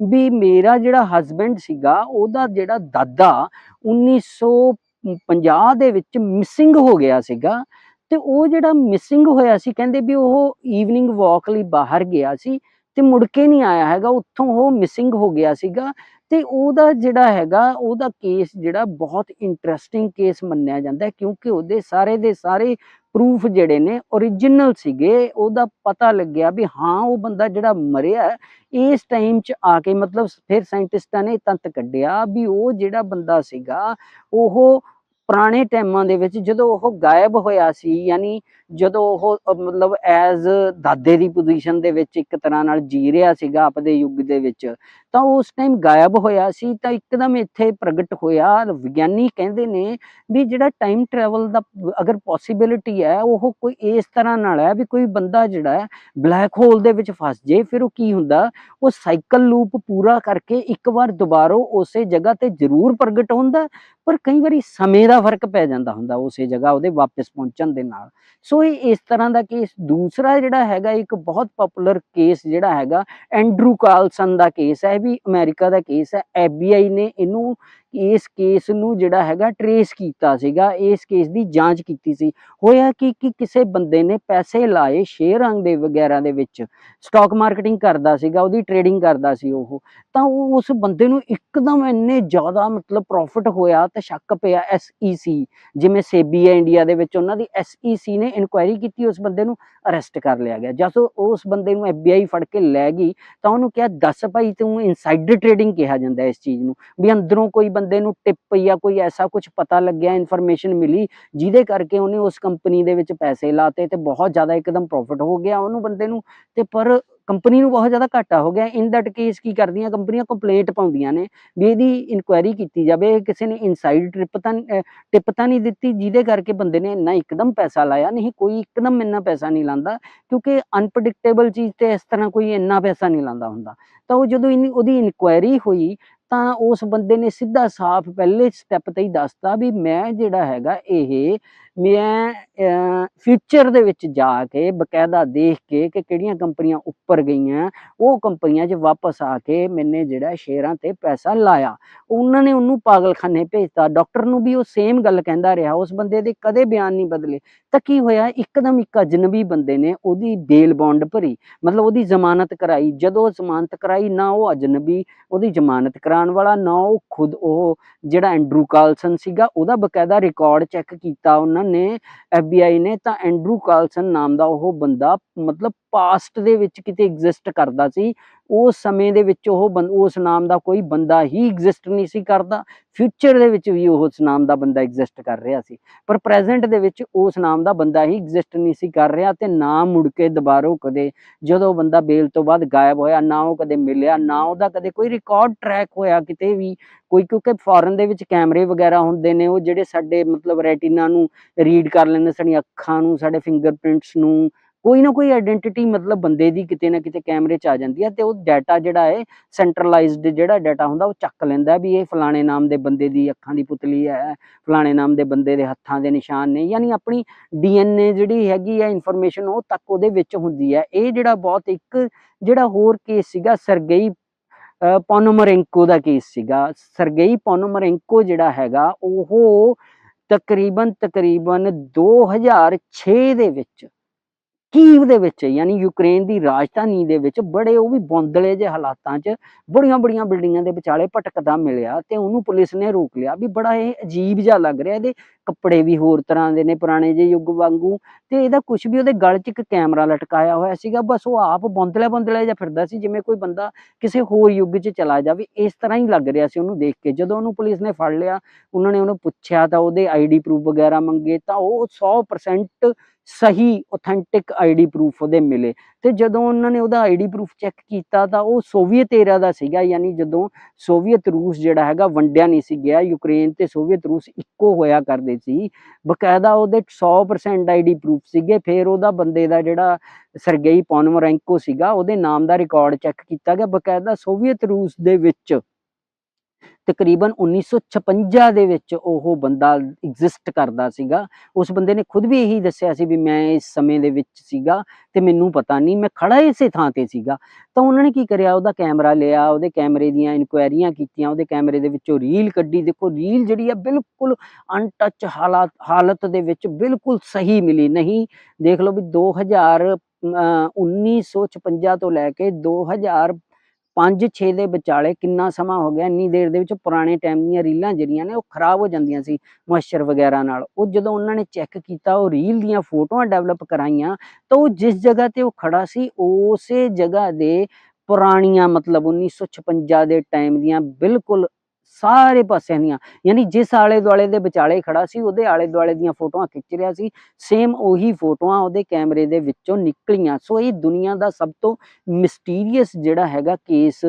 ਵੀ ਮੇਰਾ ਜਿਹੜਾ ਹਸਬੈਂਡ ਸੀਗਾ, ਉਹਦਾ ਜਿਹੜਾ ਦਾਦਾ 1950 ਦੇ ਵਿੱਚ ਮਿਸਿੰਗ ਹੋ ਗਿਆ ਸੀਗਾ ਤੇ ਉਹ ਜਿਹੜਾ ਮਿਸਿੰਗ ਹੋਇਆ ਸੀ, ਕਹਿੰਦੇ ਵੀ ਉਹ ਈਵਨਿੰਗ ਵਾਕ ਲਈ ਬਾਹਰ ਗਿਆ ਸੀ ਤੇ ਮੁੜ ਕੇ ਨਹੀਂ ਆਇਆ ਹੈਗਾ, ਉੱਥੋਂ ਉਹ ਮਿਸਿੰਗ ਹੋ ਗਿਆ ਸੀਗਾ ਤੇ ਉਹਦਾ ਜਿਹੜਾ ਹੈਗਾ, ਉਹਦਾ ਕੇਸ ਜਿਹੜਾ ਬਹੁਤ ਇੰਟਰਸਟਿੰਗ ਕੇਸ ਮੰਨਿਆ ਜਾਂਦਾ ਕਿਉਂਕਿ ਉਹਦੇ ਸਾਰੇ ਦੇ ਸਾਰੇ ਪ੍ਰੂਫ ਜਿਹੜੇ ਨੇ origignal ਸੀਗੇ, ਉਹਦਾ ਪਤਾ ਲੱਗਿਆ ਵੀ ਹਾਂ, ਉਹ ਬੰਦਾ ਜਿਹੜਾ ਮਰਿਆ ਇਸ ਟਾਈਮ 'ਚ ਆ ਕੇ ਮਤਲਬ ਫਿਰ ਸਾਇੰਟਿਸਟਾਂ ਨੇ ਤੰਤ ਕੱਢਿਆ ਵੀ ਉਹ ਜਿਹੜਾ ਬੰਦਾ ਸੀਗਾ, ਉਹ ਪੁਰਾਣੇ ਟਾਈਮਾਂ ਦੇ ਵਿੱਚ ਜਦੋਂ ਉਹ ਗਾਇਬ ਹੋਇਆ ਸੀ, ਯਾਨੀ ਜਦੋਂ ਉਹ ਮਤਲਬ ਐਜ਼ ਦਾਦੇ ਦੀ ਪੋਜੀਸ਼ਨ ਦੇ ਵਿੱਚ ਇੱਕ ਤਰ੍ਹਾਂ ਨਾਲ ਜੀ ਰਿਹਾ ਸੀਗਾ ਆਪਦੇ ਯੁੱਗ ਦੇ ਵਿੱਚ, ਤਾਂ ਉਸ ਟਾਈਮ ਗਾਇਬ ਹੋਇਆ ਸੀ, ਤਾਂ ਇੱਕਦਮ ਇੱਥੇ ਪ੍ਰਗਟ ਹੋਇਆ। ਵਿਗਿਆਨੀ ਕਹਿੰਦੇ ਨੇ ਵੀ ਜਿਹੜਾ ਟਾਈਮ ਟਰੈਵਲ ਦਾ ਅਗਰ ਪੋਸੀਬਿਲਿਟੀ ਹੈ, ਉਹ ਕੋਈ ਇਸ ਤਰ੍ਹਾਂ ਨਾਲ ਹੈ ਵੀ ਕੋਈ ਬੰਦਾ ਜਿਹੜਾ ਬਲੈਕ ਹੋਲ ਦੇ ਵਿੱਚ ਫਸ ਜੇ, ਫਿਰ ਉਹ ਕੀ ਹੁੰਦਾ? ਉਹ ਸਾਈਕਲ ਲੂਪ ਪੂਰਾ ਕਰਕੇ ਇੱਕ ਵਾਰ ਦੁਬਾਰਾ ਉਸੇ ਜਗ੍ਹਾ ਤੇ ਜ਼ਰੂਰ ਪ੍ਰਗਟ ਹੁੰਦਾ। ਪਰ ਕਈ ਵਾਰੀ ਸਮੇਂ ਦਾ ਫ਼ਰਕ ਪੈ ਜਾਂਦਾ ਹੁੰਦਾ ਉਸੇ ਜਗ੍ਹਾ ਉਹਦੇ ਵਾਪਸ ਪਹੁੰਚਣ ਦੇ ਨਾਲ। ਸੋ ਇਹ ਇਸ ਤਰ੍ਹਾਂ ਦਾ ਕੇਸ ਦੂਸਰਾ ਜਿਹੜਾ ਹੈਗਾ, ਇੱਕ ਬਹੁਤ ਪਪੂਲਰ ਕੇਸ ਜਿਹੜਾ ਹੈਗਾ, ਐਂਡਰੂ ਕਾਰਲਸਨ ਦਾ ਕੇਸ ਹੈ, ਇਹ ਵੀ ਅਮਰੀਕਾ ਦਾ ਕੇਸ ਹੈ। ਐਫਬੀਆਈ ਨੇ ਇਹਨੂੰ ਇਸ ਕੇਸ ਨੂੰ ਜਿਹੜਾ ਹੈਗਾ ਟਰੇਸ ਕੀਤਾ ਸੀਗਾ, ਇਸ ਕੇਸ ਦੀ ਜਾਂਚ ਕੀਤੀ ਸੀ। ਹੋਇਆ ਕਿ ਕਿ ਕਿਸੇ ਬੰਦੇ ਨੇ ਪੈਸੇ ਲਾਏ ਸ਼ੇਅਰਾਂ ਦੇ ਵਗੈਰਾ ਦੇ ਵਿੱਚ ਸਟਾਕ ਮਾਰਕੀਟਿੰਗ ਕਰਦਾ ਸੀਗਾ, ਉਹਦੀ ਟ੍ਰੇਡਿੰਗ ਕਰਦਾ ਸੀ ਉਹ। ਤਾਂ ਉਹ ਉਸ ਬੰਦੇ ਨੂੰ ਇੱਕਦਮ ਇੰਨੇ ਜ਼ਿਆਦਾ ਮਤਲਬ ਪ੍ਰੋਫਿਟ ਹੋਇਆ ਤੇ ਸ਼ੱਕ ਪਿਆ ਐਸਈਸੀ ਜਿਵੇਂ ਸੇਬੀ ਹੈ ਇੰਡੀਆ ਦੇ ਵਿੱਚ, ਉਹਨਾਂ ਦੀ ਐਸਈਸੀ ਨੇ ਇਨਕੁਆਇਰੀ ਕੀਤੀ ਉਸ ਬੰਦੇ ਨੂੰ ਅਰੈਸਟ ਕਰ ਲਿਆ ਗਿਆ। ਜਦੋਂ ਉਸ ਬੰਦੇ ਨੂੰ ਐਫਬੀਆਈ ਫੜ ਕੇ ਲੈ ਗਈ, ਤਾਂ ਉਹਨੂੰ ਕਿਹਾ, ਦੱਸ ਭਾਈ, ਤੂੰ ਇਨਸਾਈਡਰ ਟ੍ਰੇਡਿੰਗ ਕਿਹਾ ਜਾਂਦਾ ਇਸ ਚੀਜ਼ ਨੂੰ, ਵੀ ਅੰਦਰੋਂ ਕੋਈ ਬੰਦੇ ਨੂੰ ਟਿਪ ਜਾਂ ਕੋਈ ਐਸਾ ਕੁਝ ਪਤਾ ਲੱਗਿਆ ਇਨਫੋਰਮੇਸ਼ਨ ਮਿਲੀ, ਜਿਹਦੇ ਕਰਕੇ ਉਹਨੇ ਉਸ ਕੰਪਨੀ ਦੇ ਵਿੱਚ ਪੈਸੇ ਲਾਤੇ ਤੇ ਬਹੁਤ ਜ਼ਿਆਦਾ ਇੱਕਦਮ ਪ੍ਰੋਫਿਟ ਹੋ ਗਿਆ ਉਹਨੂੰ ਬੰਦੇ ਨੂੰ ਤੇ ਪਰ ਕੰਪਨੀ ਨੂੰ ਬਹੁਤ ਜ਼ਿਆਦਾ ਘਾਟਾ ਹੋ ਗਿਆ। ਇਨ ਦੈਟ ਕੇਸ ਕੀ ਕਰਦੀਆਂ, ਕੰਪਨੀਆਂ ਕੰਪਲੇਂਟ ਪਾਉਂਦੀਆਂ ਨੇ ਵੀ ਇਹਦੀ ਇਨਕੁਆਇਰੀ ਕੀਤੀ ਜਾਵੇ ਕਿਸੇ ਨੇ ਇਨਸਾਈਡ ਟ੍ਰਿਪ ਤਾਂ ਟਿਪ ਤਾਂ ਨਹੀਂ ਦਿੱਤੀ, ਜਿਹਦੇ ਕਰਕੇ ਬੰਦੇ ਨੇ ਇੰਨਾ ਇੱਕਦਮ ਪੈਸਾ ਲਾਇਆ। ਨਹੀਂ, ਕੋਈ ਇੱਕਦਮ ਇੰਨਾ ਪੈਸਾ ਨਹੀਂ ਲਾਂਦਾ, ਕਿਉਂਕਿ ਅਨਪ੍ਰੈਡਿਕਟੇਬਲ ਚੀਜ਼ ਤੇ ਇਸ ਤਰ੍ਹਾਂ ਕੋਈ ਇੰਨਾ ਪੈਸਾ ਨਹੀਂ ਲਾਂਦਾ ਹੁੰਦਾ। ਤਾਂ ਉਹ ਜਦੋਂ ਉਹਦੀ ਇਨਕੁਆਇਰੀ ਹੋਈ ਤਾਂ ਉਸ ਬੰਦੇ ਨੇ ਸਿੱਧਾ ਸਾਫ਼ ਪਹਿਲੇ ਸਟੈਪ ਤੇ ਹੀ ਦੱਸਤਾ ਵੀ ਮੈਂ ਜਿਹੜਾ ਹੈਗਾ ਇਹ ਮੈਂ ਫਿਊਚਰ ਦੇ ਵਿੱਚ ਜਾ ਕੇ ਬਕਾਇਦਾ ਦੇਖ ਕੇ ਕਿ ਕਿਹੜੀਆਂ ਕੰਪਨੀਆਂ ਉੱਪਰ ਗਈਆਂ, ਉਹ ਕੰਪਨੀਆਂ 'ਚ ਵਾਪਸ ਆ ਕੇ ਮੈਨੇ ਜਿਹੜਾ ਸ਼ੇਅਰਾਂ ਤੇ ਪੈਸਾ ਲਾਇਆ। ਉਹਨਾਂ ਨੇ ਉਹਨੂੰ ਪਾਗਲਖਾਨੇ ਭੇਜਤਾ। ਡਾਕਟਰ ਨੂੰ ਵੀ ਉਹ ਸੇਮ ਗੱਲ ਕਹਿੰਦਾ ਰਿਹਾ। ਉਸ ਬੰਦੇ ਦੇ ਕਦੇ ਬਿਆਨ ਨਹੀਂ ਬਦਲੇ। ਤਾਂ ਕੀ ਹੋਇਆ? ਇੱਕਦਮ ਇੱਕ ਅਜਨਬੀ ਬੰਦੇ ਨੇ ਉਹਦੀ ਬੇਲ ਬੌਂਡ ਭਰੀ। ਮਤਲਬ ਉਹਦੀ ਜ਼ਮਾਨਤ ਕਰਾਈ। ਜਦੋਂ ਜ਼ਮਾਨਤ ਕਰਾਈ, ਨਾ ਉਹ ਅਜਨਬੀ ਉਹਦੀ ਜ਼ਮਾਨਤ ਕਰਾਉਣ ਵਾਲਾ, ਨਾ ਉਹ ਖੁਦ ਉਹ ਜਿਹੜਾ ਐਂਡਰੂ ਕਾਲਸਨ ਸੀਗਾ, ਉਹਦਾ ਬਕਾਇਦਾ ਰਿਕਾਰਡ ਚੈੱਕ ਕੀਤਾ ਉਹਨਾਂ ਨੇ FBI ਨੇ ਤਾਂ ਐਂਡਰੂ ਕਾਲਸਨ ਨਾਮ ਦਾ ਉਹ ਬੰਦਾ ਮਤਲਬ ਪਾਸਟ ਦੇ ਵਿੱਚ ਕਿਤੇ ਐਗਜ਼ਿਸਟ ਕਰਦਾ ਸੀ, ਉਸ ਸਮੇਂ ਦੇ ਵਿੱਚ ਉਹ ਬੰ- ਉਸ ਨਾਮ ਦਾ ਕੋਈ ਬੰਦਾ ਹੀ ਐਗਜ਼ਿਸਟ ਨਹੀਂ ਸੀ ਕਰਦਾ ਫਿਊਚਰ ਦੇ ਵਿੱਚ ਵੀ ਉਸ ਨਾਮ ਦਾ ਬੰਦਾ ਐਗਜ਼ਿਸਟ ਕਰ ਰਿਹਾ ਸੀ, ਪਰ ਪ੍ਰੈਜ਼ੈਂਟ ਦੇ ਵਿੱਚ ਉਸ ਨਾਮ ਦਾ ਬੰਦਾ ਹੀ ਐਗਜ਼ਿਸਟ ਨਹੀਂ ਸੀ ਕਰ ਰਿਹਾ ਤੇ ਨਾ ਮੁੜ ਕੇ ਦੁਬਾਰਾ ਕਦੇ, ਜਦੋਂ ਬੰਦਾ ਬੇਲ ਤੋਂ ਬਾਅਦ ਗਾਇਬ ਹੋਇਆ, ਨਾ ਉਹ ਕਦੇ ਮਿਲਿਆ, ਨਾ ਉਹਦਾ ਕਦੇ ਕੋਈ ਰਿਕਾਰਡ ਟਰੈਕ ਹੋਇਆ ਕਿਤੇ ਵੀ, ਕੋਈ ਕਿਉਂਕਿ ਫੋਰਨ ਦੇ ਵਿੱਚ ਕੈਮਰੇ ਵਗੈਰਾ ਹੁੰਦੇ ਨੇ, ਉਹ ਜਿਹੜੇ ਸਾਡੇ ਮਤਲਬ ਰੈਟੀਨਾ ਨੂੰ ਰੀਡ ਕਰ ਲੈਂਦੇ ਸਾਡੀਆਂ ਅੱਖਾਂ ਨੂੰ, ਸਾਡੇ ਫਿੰਗਰਪ੍ਰਿੰਟਸ ਨੂੰ ਕੋਈ ਨਾ ਕੋਈ ਆਇਡੈਂਟੀਟੀ ਮਤਲਬ ਬੰਦੇ ਦੀ ਕਿਤੇ ਨਾ ਕਿਤੇ ਕੈਮਰੇ 'ਚ ਆ ਜਾਂਦੀ ਹੈ ਤੇ ਉਹ ਡਾਟਾ ਜਿਹੜਾ ਹੈ ਸੈਂਟਰਲਾਈਜ਼ਡ ਜਿਹੜਾ ਡਾਟਾ ਹੁੰਦਾ ਉਹ ਚੱਕ ਲੈਂਦਾ ਵੀ ਇਹ ਫਲਾਣੇ ਨਾਮ ਦੇ ਬੰਦੇ ਦੀ ਅੱਖਾਂ ਦੀ ਪੁਤਲੀ ਹੈ ਫਲਾਣੇ ਨਾਮ ਦੇ ਬੰਦੇ ਦੇ ਹੱਥਾਂ ਦੇ ਨਿਸ਼ਾਨ ਨੇ ਯਾਨੀ ਆਪਣੀ ਡੀਐਨਏ ਜਿਹੜੀ ਹੈਗੀ ਹੈ ਇਨਫੋਰਮੇਸ਼ਨ ਉਹ ਤੱਕ ਉਹਦੇ ਵਿੱਚ ਹੁੰਦੀ ਹੈ। ਇਹ ਜਿਹੜਾ ਬਹੁਤ ਇੱਕ ਜਿਹੜਾ ਹੋਰ ਕੇਸ ਸੀਗਾ ਸਰਗੇਈ ਅ, ਪੋਨੋਮਰੈਂਕੋ ਦਾ ਕੇਸ ਸੀਗਾ। ਸਰਗੇਈ ਪੋਨੋਮਰੈਂਕੋ ਜਿਹੜਾ ਹੈਗਾ ਉਹ ਤਕਰੀਬਨ ਤਕਰੀਬਨ 2006 ਦੇ ਵਿੱਚ ਕੀਵ ਦੇ ਵਿੱਚ, ਯਾਨੀ ਯੂਕਰੇਨ ਦੀ ਰਾਜਧਾਨੀ ਦੇ ਵਿੱਚ ਬੜੇ ਉਹ ਵੀ ਬੌਂਦਲੇ ਜਿਹੇ ਹਾਲਾਤਾਂ 'ਚ ਬੜੀਆਂ ਬੜੀਆਂ ਬਿਲਡਿੰਗਾਂ ਦੇ ਵਿਚਾਲੇ ਭਟਕਦਾ ਮਿਲਿਆ ਤੇ ਉਹਨੂੰ ਪੁਲਿਸ ਨੇ ਰੋਕ ਲਿਆ। ਵੀ ਬੜਾ ਇਹ ਅਜੀਬ ਜਿਹਾ ਲੱਗ ਰਿਹਾ ਇਹਦੇ ਕੱਪੜੇ ਵੀ ਹੋਰ ਤਰ੍ਹਾਂ ਦੇ ਨੇ ਪੁਰਾਣੇ ਜਿਹੇ ਯੁੱਗ ਵਾਂਗੂ ਤੇ ਇਹਦਾ ਕੁਝ ਵੀ ਉਹਦੇ ਗਲ 'ਚ ਇੱਕ ਕੈਮਰਾ ਲਟਕਾਇਆ ਹੋਇਆ ਸੀਗਾ, ਬਸ ਉਹ ਆਪ ਬੌਂਦਲੇ ਬੌਂਦਲੇ ਜਿਹਾ ਫਿਰਦਾ ਸੀ, ਜਿਵੇਂ ਕੋਈ ਬੰਦਾ ਕਿਸੇ ਹੋਰ ਯੁੱਗ 'ਚ ਚਲਾ ਜਾਵੇ, ਇਸ ਤਰ੍ਹਾਂ ਹੀ ਲੱਗ ਰਿਹਾ ਸੀ ਉਹਨੂੰ ਦੇਖ ਕੇ। ਜਦੋਂ ਉਹਨੂੰ ਪੁਲਿਸ ਨੇ ਫੜ ਲਿਆ, ਉਹਨਾਂ ਨੇ ਉਹਨੂੰ ਪੁੱਛਿਆ ਤਾਂ ਉਹਦੇ ਆਈਡੀ ਪ੍ਰੂਫ ਵਗੈਰਾ ਮੰਗੇ ਤਾਂ ਉਹ 100% ਸਹੀ ਆਥੈਂਟਿਕ ਆਈਡੀ ਪ੍ਰੂਫ ਉਹਦੇ ਮਿਲੇ। ਤੇ ਜਦੋਂ ਉਹਨਾਂ ਨੇ ਉਹਦਾ ਆਈਡੀ ਪ੍ਰੂਫ ਚੈੱਕ ਕੀਤਾ ਤਾਂ ਉਹ ਸੋਵੀਅਤ ਏਰਾ ਦਾ ਸੀਗਾ, ਯਾਨੀ ਜਦੋਂ ਸੋਵੀਅਤ ਰੂਸ ਜਿਹੜਾ ਹੈਗਾ ਵੰਡਿਆ ਨਹੀਂ ਸੀ ਗਿਆ, ਯੂਕਰੇਨ ਤੇ ਸੋਵੀਅਤ ਰੂਸ ਇੱਕੋ ਹੋਇਆ ਕਰਦੇ ਸੀ ਬਕਾਇਦਾ ਉਹਦੇ 100% ਆਈਡੀ ਪ੍ਰੂਫ ਸੀਗੇ, ਫਿਰ ਉਹਦਾ ਬੰਦੇ ਦਾ ਜਿਹੜਾ ਸਰਗੇਈ ਪੋਨਮਰੈਂਕੋ ਸੀਗਾ, ਉਹਦੇ ਨਾਮ ਦਾ ਰਿਕਾਰਡ ਚੈੱਕ ਕੀਤਾ ਗਿਆ। ਬਕਾਇਦਾ ਸੋਵੀਅਤ ਰੂਸ ਦੇ ਵਿੱਚ ਤਕਰੀਬਨ 1956 ਦੇ ਵਿੱਚ ਉਹ ਬੰਦਾ ਐਗਜ਼ਿਸਟ ਕਰਦਾ ਸੀਗਾ। ਉਸ ਬੰਦੇ ਨੇ ਖੁਦ ਵੀ ਇਹੀ ਦੱਸਿਆ ਸੀ ਵੀ ਮੈਂ ਇਸ ਸਮੇਂ ਦੇ ਵਿੱਚ ਸੀਗਾ ਤੇ ਮੈਨੂੰ ਪਤਾ ਨਹੀਂ, ਮੈਂ ਖੜਾ ਇਸੇ ਥਾਂ ਤੇ ਸੀਗਾ। ਤਾਂ ਉਹਨਾਂ ਨੇ ਕੀ ਕਰਿਆ? ਉਹਦਾ ਕੈਮਰਾ ਲਿਆ, ਉਹਦੇ ਕੈਮਰੇ ਦੀਆਂ ਇਨਕੁਆਇਰੀਆਂ ਕੀਤੀਆਂ, ਉਹਦੇ ਕੈਮਰੇ ਦੇ ਵਿੱਚੋਂ ਰੀਲ ਕੱਢੀ। ਦੇਖੋ ਰੀਲ ਜਿਹੜੀ ਆ ਬਿਲਕੁਲ ਅਨਟੱਚ ਹਾਲਾਤ, ਹਾਲਤ ਦੇ ਵਿੱਚ ਬਿਲਕੁਲ ਸਹੀ ਮਿਲੀ ਨਹੀਂ। ਦੇਖ ਲਓ ਵੀ 2000 ਅਹ 1956 ਤੋਂ ਲੈ ਕੇ 2000 5-6 ਦੇ ਵਿਚਾਲੇ ਕਿੰਨਾ ਸਮਾਂ ਹੋ ਗਿਆ, ਇੰਨੀ ਦੇਰ ਦੇ ਵਿੱਚ ਪੁਰਾਣੇ ਟਾਈਮ ਦੀਆਂ ਰੀਲਾਂ ਜਿਹੜੀਆਂ ਨੇ ਉਹ ਖਰਾਬ ਹੋ ਜਾਂਦੀਆਂ ਸੀ ਮੋਇਸਚਰ ਵਗੈਰਾ ਨਾਲ। ਉਹ ਜਦੋਂ ਉਹਨਾਂ ਨੇ ਚੈੱਕ ਕੀਤਾ, ਉਹ ਰੀਲ ਦੀਆਂ ਫੋਟੋਆਂ ਡਿਵੈਲਪ ਕਰਾਈਆਂ, ਤਾਂ ਉਹ ਜਿਸ ਜਗ੍ਹਾ ਤੇ ਉਹ ਖੜਾ ਸੀ, ਉਸੇ ਜਗ੍ਹਾ ਦੇ ਪੁਰਾਣੀਆਂ ਮਤਲਬ 1956 ਦੇ ਟਾਈਮ ਦੀਆਂ ਬਿਲਕੁਲ ਸਾਰੇ ਪਾਸਿਆਂ ਦੀਆਂ। ਯਾਨੀ ਜਿਸ ਆਲੇ ਦੁਆਲੇ ਦੇ ਵਿਚਾਲੇ ਖੜਾ ਸੀ, ਉਹਦੇ ਆਲੇ ਦੁਆਲੇ ਦੀਆਂ ਫੋਟੋਆਂ ਖਿੱਚ ਰਿਹਾ ਸੀ। ਸੇਮ ਉਹੀ ਫੋਟੋਆਂ ਉਹਦੇ ਕੈਮਰੇ ਦੇ ਵਿੱਚੋਂ ਨਿਕਲੀਆਂ। ਸੋ ਇਹ ਦੁਨੀਆ ਦਾ ਸਭ ਤੋਂ ਮਿਸਟੀਰੀਅਸ ਜਿਹੜਾ ਹੈਗਾ ਕੇਸ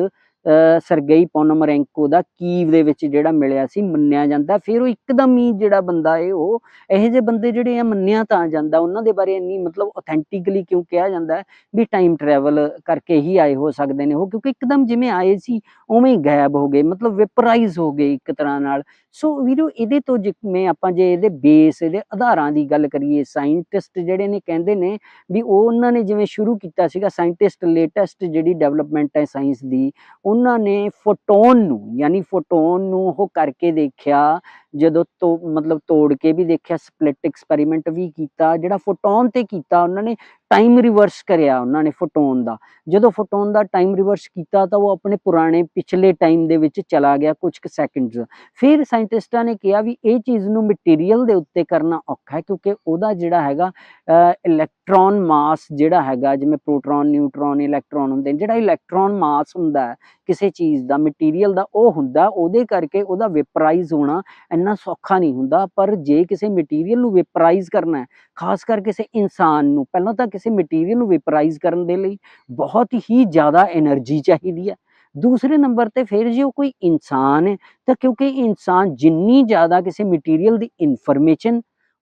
ਸਰਗੇਈ ਪੋਨੋਮਰੈਂਕੋ ਦਾ ਕੀਵ ਦੇ ਵਿੱਚ ਜਿਹੜਾ ਮਿਲਿਆ ਸੀ, ਮੰਨਿਆ ਜਾਂਦਾ। ਫਿਰ ਉਹ ਇੱਕਦਮ ਹੀ ਜਿਹੜਾ ਬੰਦਾ ਏ, ਉਹ ਇਹੋ ਜਿਹੇ ਬੰਦੇ ਜਿਹੜੇ ਆ ਮੰਨਿਆ ਤਾਂ ਜਾਂਦਾ। ਉਹਨਾਂ ਦੇ ਬਾਰੇ ਇੰਨੀ ਮਤਲਬ ਆਥੈਂਟਿਕਲੀ ਕਿਉਂ ਕਿਹਾ ਜਾਂਦਾ ਵੀ ਟਾਈਮ ਟਰੈਵਲ ਕਰਕੇ ਹੀ ਆਏ ਹੋ ਸਕਦੇ ਨੇ ਉਹ? ਕਿਉਂਕਿ ਇੱਕਦਮ ਜਿਵੇਂ ਆਏ ਸੀ, ਉਵੇਂ ਹੀ ਗਾਇਬ ਹੋ ਗਏ, ਮਤਲਬ ਵਿਪਰਾਈਜ਼ ਹੋ ਗਏ ਇੱਕ ਤਰ੍ਹਾਂ ਨਾਲ। ਸੋ ਵੀਰੋ, ਇਹਦੇ ਤੋਂ ਜਿਵੇਂ ਆਪਾਂ ਜੇ ਇਹਦੇ ਬੇਸ ਇਹਦੇ ਆਧਾਰਾਂ ਦੀ ਗੱਲ ਕਰੀਏ ਸਾਇੰਟਿਸਟ ਜਿਹੜੇ ਨੇ ਕਹਿੰਦੇ ਨੇ ਵੀ ਉਹ ਉਹਨਾਂ ਨੇ ਜਿਵੇਂ ਸ਼ੁਰੂ ਕੀਤਾ ਸੀਗਾ ਸਾਇੰਟਿਸਟ ਲੇਟੈਸਟ ਜਿਹੜੀ ਡਿਵੈਲਪਮੈਂਟ ਹੈ ਸਾਇੰਸ ਦੀ, ਉਹਨਾਂ ਨੇ ਫੋਟੋਨ ਨੂੰ, ਯਾਨੀ ਫੋਟੋਨ ਨੂੰ ਉਹ ਕਰਕੇ ਦੇਖਿਆ ਜਦੋਂ ਤੋਂ, ਮਤਲਬ ਤੋੜ ਕੇ ਵੀ ਦੇਖਿਆ ਸਪਲਿਟ ਐਕਸਪੈਰੀਮੈਂਟ ਵੀ ਕੀਤਾ, ਜਿਹੜਾ ਫੋਟੋਨ ਤੇ ਕੀਤਾ, ਉਹਨਾਂ ਨੇ ਟਾਈਮ ਰਿਵਰਸ ਕਰਿਆ ਉਹਨਾਂ ਨੇ ਫੋਟੋਨ ਦਾ। ਜਦੋਂ ਫੋਟੋਨ ਦਾ ਟਾਈਮ ਰਿਵਰਸ ਕੀਤਾ, ਤਾਂ ਉਹ ਆਪਣੇ ਪੁਰਾਣੇ ਪਿਛਲੇ ਟਾਈਮ ਦੇ ਵਿੱਚ ਚਲਾ ਗਿਆ ਕੁਝ ਕੁ ਸੈਕਿੰਡਸ ਫਿਰ ਸਾਇੰਟਿਸਟਾਂ ਨੇ ਕਿਹਾ ਵੀ ਇਹ ਚੀਜ਼ ਨੂੰ ਮਟੀਰੀਅਲ ਦੇ ਉੱਤੇ ਕਰਨਾ ਔਖਾ ਹੈ, ਕਿਉਂਕਿ ਉਹਦਾ ਜਿਹੜਾ ਹੈਗਾ ਇਲੈਕਟ੍ਰੋਨ ਮਾਸ ਜਿਹੜਾ ਹੈਗਾ, ਜਿਵੇਂ ਪ੍ਰੋਟੋਨ ਨਿਊਟਰੋਨ ਇਲੈਕਟ੍ਰੋਨ ਹੁੰਦੇ ਨੇ, ਜਿਹੜਾ ਇਲੈਕਟ੍ਰੋਨ ਮਾਸ ਹੁੰਦਾ ਕਿਸੇ ਚੀਜ਼ ਦਾ ਮਟੀਰੀਅਲ ਦਾ, ਉਹ ਹੁੰਦਾ, ਉਹਦੇ ਕਰਕੇ ਉਹਦਾ ਵੇਪਰਾਈਜ਼ ਹੋਣਾ ਇੰਨਾ ਸੌਖਾ ਨਹੀਂ ਹੁੰਦਾ, ਪਰ ਜੇ ਕਿਸੇ ਮਟੀਰੀਅਲ ਨੂੰ ਵੇਪਰਾਈਜ਼ ਕਰਨਾ ਹੈ, ਖਾਸ ਕਰ ਕਿਸੇ ਇਨਸਾਨ ਨੂੰ, ਪਹਿਲਾਂ ਤਾਂ ਕਿਸੇ ਮਟੀਰੀਅਲ ਨੂੰ ਵੇਪਰਾਈਜ਼ ਕਰਨ ਦੇ ਲਈ ਬਹੁਤ ਹੀ ਜ਼ਿਆਦਾ એનર્ਜੀ ਚਾਹੀਦੀ ਹੈ। ਦੂਸਰੇ ਨੰਬਰ ਤੇ ਫਿਰ ਜੇ ਕੋਈ ਇਨਸਾਨ ਹੈ, ਤਾਂ ਕਿਉਂਕਿ ਇਨਸਾਨ ਜਿੰਨੀ ਜ਼ਿਆਦਾ ਕਿਸੇ ਮਟੀਰੀਅਲ ਦੀ ਇਨਫੋਰਮੇਸ਼ਨ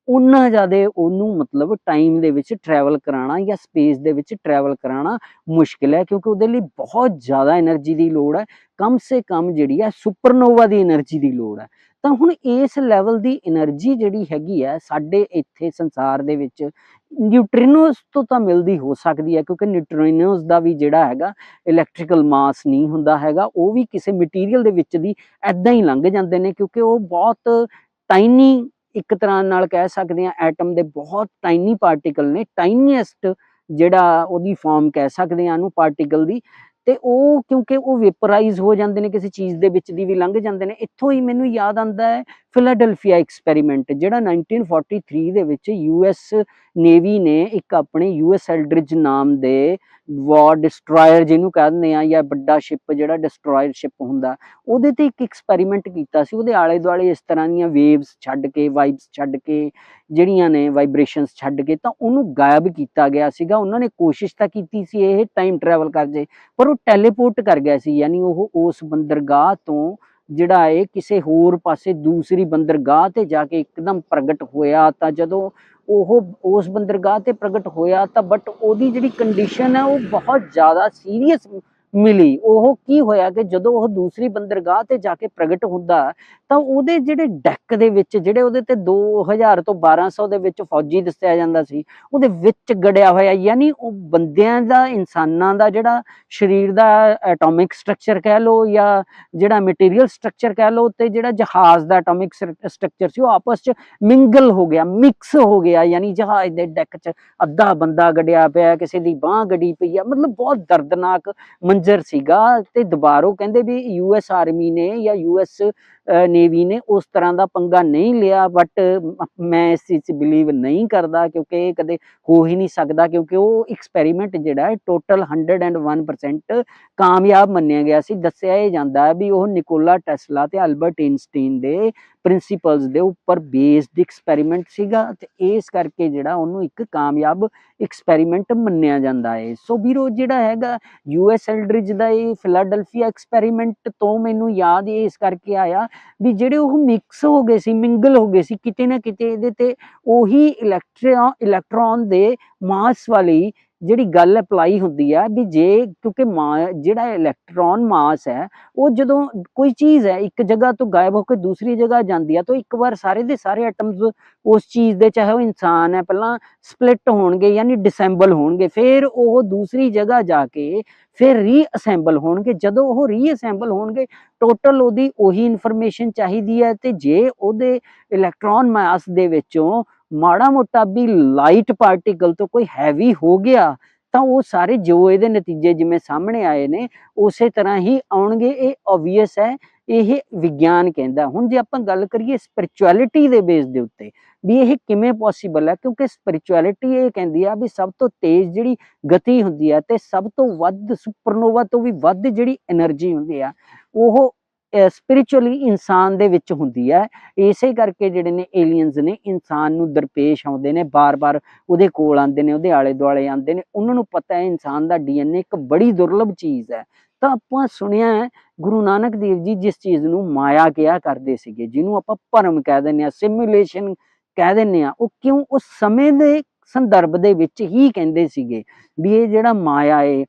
ਉਨਾ ਜ਼ਿਆਦਾ ਉਹਨੂੰ ਮਤਲਬ ਟਾਈਮ ਦੇ ਵਿੱਚ ਟਰੈਵਲ ਕਰਾਣਾ ਜਾਂ ਸਪੇਸ ਦੇ ਵਿੱਚ ਟਰੈਵਲ ਕਰਾਣਾ ਮੁਸ਼ਕਿਲ ਹੈ, ਕਿਉਂਕਿ ਉਹਦੇ ਲਈ ਬਹੁਤ ਜ਼ਿਆਦਾ એનર્ਜੀ ਦੀ ਲੋੜ ਹੈ। ਕਮ ਸੇ ਕਮ ਜਿਹੜੀ ਹੈ ਸੁਪਰਨੋਵਾ ਦੀ એનર્ਜੀ ਦੀ ਲੋੜ ਹੈ। ਤਾਂ ਹੁਣ ਇਸ ਲੈਵਲ ਦੀ એનર્ਜੀ ਜਿਹੜੀ ਹੈਗੀ ਆ, ਸਾਡੇ ਇੱਥੇ ਸੰਸਾਰ ਦੇ ਵਿੱਚ ਨਿਊਟ੍ਰਿਨੋਸ ਤੋਂ ਤਾਂ ਮਿਲਦੀ ਹੋ ਸਕਦੀ ਹੈ ਕਿਉਂਕਿ ਨਿਊਟ੍ਰਿਨੋਸ ਦਾ ਵੀ ਜਿਹੜਾ ਹੈਗਾ ਇਲੈਕਟ੍ਰੀਕਲ ਮਾਸ ਨਹੀਂ ਹੁੰਦਾ ਹੈਗਾ, ਉਹ ਵੀ ਕਿਸੇ ਮਟੀਰੀਅਲ ਦੇ ਵਿੱਚ ਦੀ ਐਦਾਂ ਹੀ ਲੰਘ ਜਾਂਦੇ ਨੇ, ਕਿਉਂਕਿ ਉਹ ਬਹੁਤ ਟਾਈਨੀ ਇੱਕ ਤਰ੍ਹਾਂ ਨਾਲ ਕਹਿ ਸਕਦੇ ਆ ਐਟਮ ਦੇ ਬਹੁਤ ਟਾਈਨੀ ਪਾਰਟੀਕਲ ਨੇ ਟਾਈਨੀਐਸਟ ਜਿਹੜਾ ਉਹਦੀ ਫਾਰਮ ਕਹਿ ਸਕਦੇ ਆ ਨੂੰ ਪਾਰਟੀਕਲ ਦੀ। ਤੇ ਉਹ ਕਿਉਂਕਿ ਉਹ ਵੇਪਰਾਈਜ਼ ਹੋ ਜਾਂਦੇ ਨੇ, ਕਿਸੇ ਚੀਜ਼ ਦੇ ਵਿੱਚ ਦੀ ਵੀ ਲੰਘ ਜਾਂਦੇ ਨੇ, ਇੱਥੋਂ ਹੀ ਮੈਨੂੰ ਯਾਦ ਆਉਂਦਾ ਹੈ ਫਿਲਾਡੈਲਫੀਆ ਐਕਸਪੈਰੀਮੈਂਟ ਜਿਹੜਾ 1943 ਦੇ ਵਿੱਚ ਯੂਐਸ ਨੇਵੀ ਨੇ ਇੱਕ ਆਪਣੇ ਯੂਐਸ ਐਲਡਰਿਜ ਨਾਮ ਦੇ ਵਾਰ ਡਿਸਟਰੋਇਰ ਜਿਹਨੂੰ ਕਹਿੰਦੇ ਆ ਜਾਂ ਵੱਡਾ ਸ਼ਿਪ ਜਿਹੜਾ ਡਿਸਟਰੋਇਰ ਸ਼ਿਪ ਹੁੰਦਾ, ਉਹਦੇ ਤੇ ਇੱਕ ਐਕਸਪੈਰੀਮੈਂਟ ਕੀਤਾ ਸੀ। ਉਹਦੇ ਆਲੇ ਦੁਆਲੇ ਇਸ ਤਰ੍ਹਾਂ ਦੀਆਂ ਵੇਵਸ ਛੱਡ ਕੇ ਵਾਈਬਸ ਛੱਡ ਕੇ, ਜਿਹੜੀਆਂ ਨੇ ਵਾਈਬ੍ਰੇਸ਼ਨਸ ਛੱਡ ਕੇ ਤਾਂ ਉਹਨੂੰ ਗਾਇਬ ਕੀਤਾ ਗਿਆ ਸੀਗਾ। ਉਹਨਾਂ ਨੇ ਕੋਸ਼ਿਸ਼ ਤਾਂ ਕੀਤੀ ਸੀ ਇਹ ਟਾਈਮ ਟਰੈਵਲ ਕਰ ਜੇ, ਪਰ ਉਹ ਟੈਲੀਪੋਰਟ ਕਰ ਗਿਆ ਸੀ। ਯਾਨੀ ਉਹ ਉਸ ਬੰਦਰਗਾਹ ਤੋਂ ਜਿਹੜਾ ਹੈ ਕਿਸੇ ਹੋਰ ਪਾਸੇ ਦੂਸਰੀ ਬੰਦਰਗਾਹ ਤੇ ਜਾ ਕੇ ਇੱਕਦਮ ਪ੍ਰਗਟ ਹੋਇਆ ਤਾਂ ਜਦੋਂ ਉਹ, ਉਸ ਬੰਦਰਗਾਹ ਤੇ ਪ੍ਰਗਟ ਹੋਇਆ ਤਾਂ ਬਟ ਉਹਦੀ ਜਿਹੜੀ ਕੰਡੀਸ਼ਨ ਹੈ, ਉਹ ਬਹੁਤ ਜ਼ਿਆਦਾ ਸੀਰੀਅਸ ਮਿਲੀ। ਉਹ ਕੀ ਹੋਇਆ ਕਿ ਜਦੋਂ ਉਹ ਦੂਸਰੀ ਬੰਦਰਗਾਹ ਤੇ ਜਾ ਕੇ ਪ੍ਰਗਟ ਹੁੰਦਾ, ਤਾਂ ਉਹਦੇ ਜਿਹੜੇ ਡੈਕ ਦੇ ਵਿੱਚ, ਜਿਹੜੇ ਉਹਦੇ ਤੇ 2000 ਤੋਂ 1200 ਦੇ ਵਿੱਚ ਫੌਜੀ ਦੱਸਿਆ ਜਾਂਦਾ ਸੀ, ਉਹਦੇ ਵਿੱਚ ਗੜਿਆ ਹੋਇਆ, ਯਾਨੀ ਉਹ ਬੰਦਿਆਂ ਦਾ, ਇਨਸਾਨਾਂ ਦਾ ਜਿਹੜਾ ਸਰੀਰ ਦਾ ਐਟੋਮਿਕ ਸਟਰਕਚਰ ਕਹਿ ਲਓ ਜਾਂ ਜਿਹੜਾ ਮਟੀਰੀਅਲ ਸਟਰਕਚਰ ਕਹਿ ਲਓ ਤੇ ਜਿਹੜਾ ਜਹਾਜ਼ ਦਾ ਐਟੋਮਿਕ ਸਟਰਕਚਰ ਸੀ, ਉਹ ਆਪਸ ਚ ਮਿੰਗਲ ਹੋ ਗਿਆ ਮਿਕਸ ਹੋ ਗਿਆ, ਯਾਨੀ ਜਹਾਜ਼ ਦੇ ਡੈਕ 'ਚ ਅੱਧਾ ਬੰਦਾ ਗੜਿਆ ਪਿਆ, ਕਿਸੇ ਦੀ ਬਾਹ ਗੜੀ ਪਈ ਆ, ਮਤਲਬ ਬਹੁਤ ਦਰਦਨਾਕ ਮੰਜ਼ਰ ਸੀਗਾ ਤੇ ਦੁਬਾਰੋਂ ਕਹਿੰਦੇ ਵੀ ਯੂਐਸ ਆਰਮੀ ਨੇ ਜਾਂ ਯੂਐਸ ਨੇਵੀ ਨੇ ਉਸ ਤਰ੍ਹਾਂ ਦਾ ਪੰਗਾ ਨਹੀਂ ਲਿਆ ਬਟ ਮੈਂ ਇਸ ਚੀਜ਼ 'ਚ ਬਿਲੀਵ ਨਹੀਂ ਕਰਦਾ ਕਿਉਂਕਿ ਇਹ ਕਦੇ ਹੋ ਹੀ ਨਹੀਂ ਸਕਦਾ ਕਿਉਂਕਿ ਉਹ ਐਕਸਪੈਰੀਮੈਂਟ ਜਿਹੜਾ ਹੈ ਟੋਟਲ 101% ਕਾਮਯਾਬ ਮੰਨਿਆ ਗਿਆ ਸੀ। ਦੱਸਿਆ ਇਹ ਜਾਂਦਾ ਵੀ ਉਹ ਨਿਕੋਲਾ ਟੈਸਲਾ ਤੇ ਅਲਬਰਟ ਇਨਸਟਾਈਨ ਦੇ ਪ੍ਰਿੰਸੀਪਲਸ ਦੇ ਉੱਪਰ ਬੇਸਡ ਐਕਸਪੈਰੀਮੈਂਟ ਸੀਗਾ ਤੇ ਇਸ ਕਰਕੇ ਜਿਹੜਾ ਉਹਨੂੰ ਇੱਕ ਕਾਮਯਾਬ ਐਕਸਪੈਰੀਮੈਂਟ ਮੰਨਿਆ ਜਾਂਦਾ ਹੈ। ਸੋ ਵੀਰੋ, ਜਿਹੜਾ ਹੈਗਾ ਯੂਐਸ ਐਲਡਰਿਜ ਦਾ ਇਹ ਫਿਲਾਡਲਫੀਆ ਐਕਸਪੈਰੀਮੈਂਟ ਤੋਂ ਮੈਨੂੰ ਯਾਦ ਇਸ ਕਰਕੇ ਆਇਆ ਵੀ ਜਿਹੜੇ ਉਹ ਮਿਕਸ ਹੋ ਗਏ ਸੀ ਮਿੰਗਲ ਹੋ ਗਏ ਸੀ, ਕਿਤੇ ਨਾ ਕਿਤੇ ਇਹਦੇ ਤੇ ਉਹੀ ਇਲੈਕਟ੍ਰੋਨ ਇਲੈਕਟ੍ਰੋਨ ਦੇ ਮਾਸ ਵਾਲੀ ਜਿਹੜੀ ਗੱਲ ਅਪਲਾਈ ਹੁੰਦੀ ਆ ਵੀ ਜੇ ਕਿਉਂਕਿ ਮਾ- ਜਿਹੜਾ ਇਲੈਕਟ੍ਰੋਨ ਮਾਸ ਹੈ, ਉਹ ਜਦੋਂ ਕੋਈ ਚੀਜ਼ ਹੈ, ਇੱਕ ਜਗ੍ਹਾ ਤੋਂ ਗਾਇਬ ਹੋ ਕੇ ਦੂਸਰੀ ਜਗ੍ਹਾ ਜਾਂਦੀ ਆ, ਤਾਂ ਇੱਕ ਵਾਰ ਸਾਰੇ ਦੇ ਸਾਰੇ ਐਟਮਸ ਉਸ ਚੀਜ਼ ਦੇ, ਚਾਹੇ ਉਹ ਇਨਸਾਨ ਹੈ, ਪਹਿਲਾਂ ਸਪਲਿਟ ਹੋਣਗੇ ਯਾਨੀ ਡਿਸੈਂਬਲ ਹੋਣਗੇ, ਫਿਰ ਉਹ ਦੂਸਰੀ ਜਗ੍ਹਾ ਜਾ ਕੇ ਫਿਰ ਰੀਅਸੈਂਬਲ ਹੋਣਗੇ। ਜਦੋਂ ਉਹ ਰੀਅਸੈਂਬਲ ਹੋਣਗੇ ਟੋਟਲ ਉਹਦੀ ਉਹੀ ਇਨਫੋਰਮੇਸ਼ਨ ਚਾਹੀਦੀ ਹੈ ਤੇ ਜੇ ਉਹਦੇ ਇਲੈਕਟ੍ਰੋਨ ਮਾਸ ਦੇ ਵਿੱਚੋਂ ਮਾੜਾ ਮੋਟਾ ਵੀ ਲਾਈਟ ਪਾਰਟੀਕਲ ਤੋਂ ਕੋਈ ਹੈਵੀ ਹੋ ਗਿਆ, ਤਾਂ ਉਹ ਸਾਰੇ ਜੋ ਇਹਦੇ ਨਤੀਜੇ ਜਿਵੇਂ ਸਾਹਮਣੇ ਆਏ ਨੇ, ਉਸੇ ਤਰ੍ਹਾਂ ਹੀ ਆਉਣਗੇ, ਇਹ ਆਬਵੀਅਸ ਹੈ, ਇਹ ਵਿਗਿਆਨ ਕਹਿੰਦਾ। ਹੁਣ ਜੇ ਆਪਾਂ ਗੱਲ ਕਰੀਏ ਸਪਿਰਚੁਅਲਿਟੀ ਦੇ ਬੇਸ ਦੇ ਉੱਤੇ, ਵੀ ਇਹ ਕਿਵੇਂ ਪੋਸੀਬਲ ਹੈ, ਕਿਉਂਕਿ ਸਪਿਰਚੁਅਲਿਟੀ ਇਹ ਕਹਿੰਦੀ ਆ ਵੀ ਸਭ ਤੋਂ ਤੇਜ਼ ਜਿਹੜੀ ਗਤੀ ਹੁੰਦੀ ਆ, ਤੇ ਸਭ ਤੋਂ ਵੱਧ ਸੁਪਰਨੋਵਾ ਤੋਂ ਵੀ ਵੱਧ ਜਿਹੜੀ એનર્ਜੀ ਹੁੰਦੀ ਆ, ਉਹ ਸਪਿਰਚੁਅਲੀ ਇਨਸਾਨ ਦੇ ਵਿੱਚ ਹੁੰਦੀ ਹੈ। ਇਸੇ ਕਰਕੇ ਜਿਹੜੇ ਨੇ ਏਲੀਅਨਸ ਨੇ, ਇਨਸਾਨ ਨੂੰ ਦਰਪੇਸ਼ ਆਉਂਦੇ ਨੇ, ਬਾਰ-ਬਾਰ ਉਹਦੇ ਕੋਲ ਆਉਂਦੇ ਨੇ, ਉਹਦੇ ਆਲੇ ਦੁਆਲੇ ਆਉਂਦੇ ਨੇ। ਉਹਨਾਂ ਨੂੰ ਪਤਾ ਹੈ ਇਨਸਾਨ ਦਾ ਡੀਐਨਏ ਇੱਕ ਬੜੀ ਦੁਰਲਭ ਚੀਜ਼ ਹੈ। ਤਾਂ ਆਪਾਂ ਸੁਣਿਆ ਹੈ ਗੁਰੂ ਨਾਨਕ ਦੇਵ ਜੀ ਜਿਸ ਚੀਜ਼ ਨੂੰ ਮਾਇਆ ਕਿਹਾ ਕਰਦੇ ਸੀਗੇ, ਜਿਹਨੂੰ ਆਪਾਂ ਭਰਮ ਕਹਿ ਦਿੰਦੇ ਆ ਸਿਮੂਲੇਸ਼ਨ ਕਹਿ ਦਿੰਦੇ ਆ ਉਹ ਕਿਉਂ? ਉਸ ਸਮੇਂ ਦੇ ਸੰਦਰਭ ਦੇ ਵਿੱਚ ਹੀ ਕਹਿੰਦੇ ਸੀਗੇ ਵੀ ਇਹ ਜਿਹੜਾ ਮਾਇਆ ਏ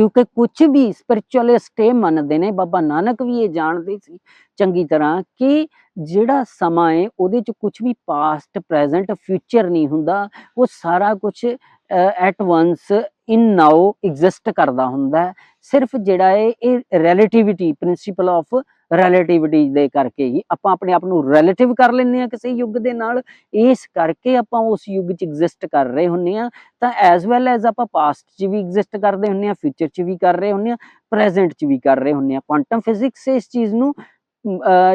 ਕਿਉਂਕਿ ਕੁਝ ਵੀ ਸਪਿਰਚੁਅਲਿਸਟ ਇਹ ਮੰਨਦੇ ਨੇ, ਬਾਬਾ ਨਾਨਕ ਵੀ ਇਹ ਜਾਣਦੇ ਸੀ ਚੰਗੀ ਤਰ੍ਹਾਂ ਕਿ ਜਿਹੜਾ ਸਮਾਂ ਹੈ ਉਹਦੇ ਚ ਕੁਝ ਵੀ ਪਾਸਟ ਪ੍ਰੈਜ਼ੈਂਟ ਫਿਊਚਰ ਨਹੀਂ ਹੁੰਦਾ। ਉਹ ਸਾਰਾ ਕੁਝ at once in now exist ਕਰਦਾ ਹੁੰਦਾ। ਸਿਰਫ ਜਿਹੜਾ ਹੈ ਇਹ ਰਿਲੇਟਿਵਿਟੀ ਪ੍ਰਿੰਸੀਪਲ ਆਫ ਰਿਲੇਟਿਵਿਟੀ ਦੇ ਕਰਕੇ ਹੀ ਆਪਾਂ ਆਪਣੇ ਆਪ ਨੂੰ ਰਿਲੇਟਿਵ ਕਰ ਲੈਂਦੇ ਆ ਕਿਸੇ ਯੁੱਗ ਦੇ ਨਾਲ। ਇਸ ਕਰਕੇ ਆਪਾਂ ਉਸ ਯੁੱਗ 'ਚ ਐਗਜ਼ਿਸਟ ਕਰ ਰਹੇ ਹੁੰਨੇ ਆ ਤਾਂ ਐਜ਼ ਵੈਲ ਐਜ਼ ਆਪਾਂ ਪਾਸਟ 'ਚ ਵੀ ਐਗਜ਼ਿਸਟ ਕਰਦੇ ਹੁੰਨੇ ਆ ਫਿਊਚਰ 'ਚ ਵੀ ਕਰ ਰਹੇ ਹੁੰਨੇ ਆ ਪ੍ਰੈਜ਼ੈਂਟ 'ਚ ਵੀ ਕਰ ਰਹੇ ਹੁੰਨੇ ਆ ਕੁਆਂਟਮ ਫਿਜ਼ਿਕਸ ਇਸ ਚੀਜ਼ ਨੂੰ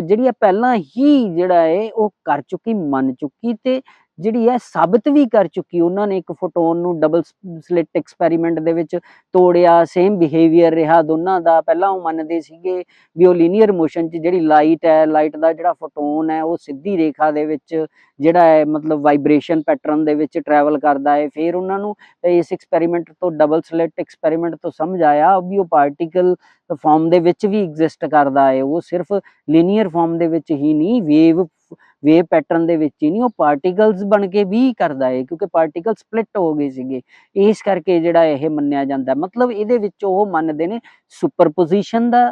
ਜਿਹੜੀ ਆ ਪਹਿਲਾਂ ਹੀ ਜਿਹੜਾ ਹੈ, ਉਹ ਕਰ ਚੁੱਕੀ, ਮੰਨ ਚੁੱਕੀ ਤੇ ਜਿਹੜੀ ਹੈ ਸਾਬਤ ਵੀ ਕਰ ਚੁੱਕੀ, ਉਹਨਾਂ ਨੇ ਇੱਕ ਫੋਟੋਨ ਨੂੰ ਡਬਲ ਸਲਿਟ ਐਕਸਪੈਰੀਮੈਂਟ ਦੇ ਵਿੱਚ ਤੋੜਿਆ ਸੇਮ ਬਿਹੇਵੀਅਰ ਰਿਹਾ ਦੋਨਾਂ ਦਾ। ਪਹਿਲਾਂ ਉਹ ਮੰਨਦੇ ਸੀਗੇ ਵੀ ਉਹ ਲੀਨੀਅਰ ਮੋਸ਼ਨ 'ਚ ਜਿਹੜੀ ਲਾਈਟ ਹੈ ਲਾਈਟ ਦਾ ਜਿਹੜਾ ਫੋਟੋਨ ਹੈ, ਉਹ ਸਿੱਧੀ ਰੇਖਾ ਦੇ ਵਿੱਚ ਜਿਹੜਾ ਹੈ, ਮਤਲਬ ਵਾਈਬ੍ਰੇਸ਼ਨ ਪੈਟਰਨ ਦੇ ਵਿੱਚ ਟਰੈਵਲ ਕਰਦਾ ਹੈ। ਫਿਰ ਉਹਨਾਂ ਨੂੰ ਇਸ ਐਕਸਪੈਰੀਮੈਂਟ ਤੋਂ ਡਬਲ ਸਲਿਟ ਐਕਸਪੈਰੀਮੈਂਟ ਤੋਂ ਸਮਝ ਆਇਆ ਵੀ ਉਹ ਪਾਰਟੀਕਲ ਫਾਰਮ ਦੇ ਵਿੱਚ ਵੀ ਐਗਜ਼ਿਸਟ ਕਰਦਾ ਹੈ। ਉਹ ਸਿਰਫ ਲੀਨੀਅਰ ਫਾਰਮ ਦੇ ਵਿੱਚ ਹੀ ਨਹੀਂ ਵੇਵ ਵੇਵ ਪੈਟਰਨ ਦੇ ਵਿੱਚ ਹੀ ਨਹੀਂ, ਉਹ ਪਾਰਟੀਕਲਸ ਬਣ ਕੇ ਵੀ ਕਰਦਾ ਹੈ ਕਿਉਂਕਿ ਪਾਰਟੀਕਲ ਸਪਲਿਟ ਹੋ ਗਏ ਸੀਗੇ। ਇਸ ਕਰਕੇ ਜਿਹੜਾ ਇਹ ਮੰਨਿਆ ਜਾਂਦਾ, ਮਤਲਬ ਇਹਦੇ ਵਿੱਚ ਉਹ ਮੰਨਦੇ ਨੇ ਸੁਪਰਪੋਜੀਸ਼ਨ ਦਾ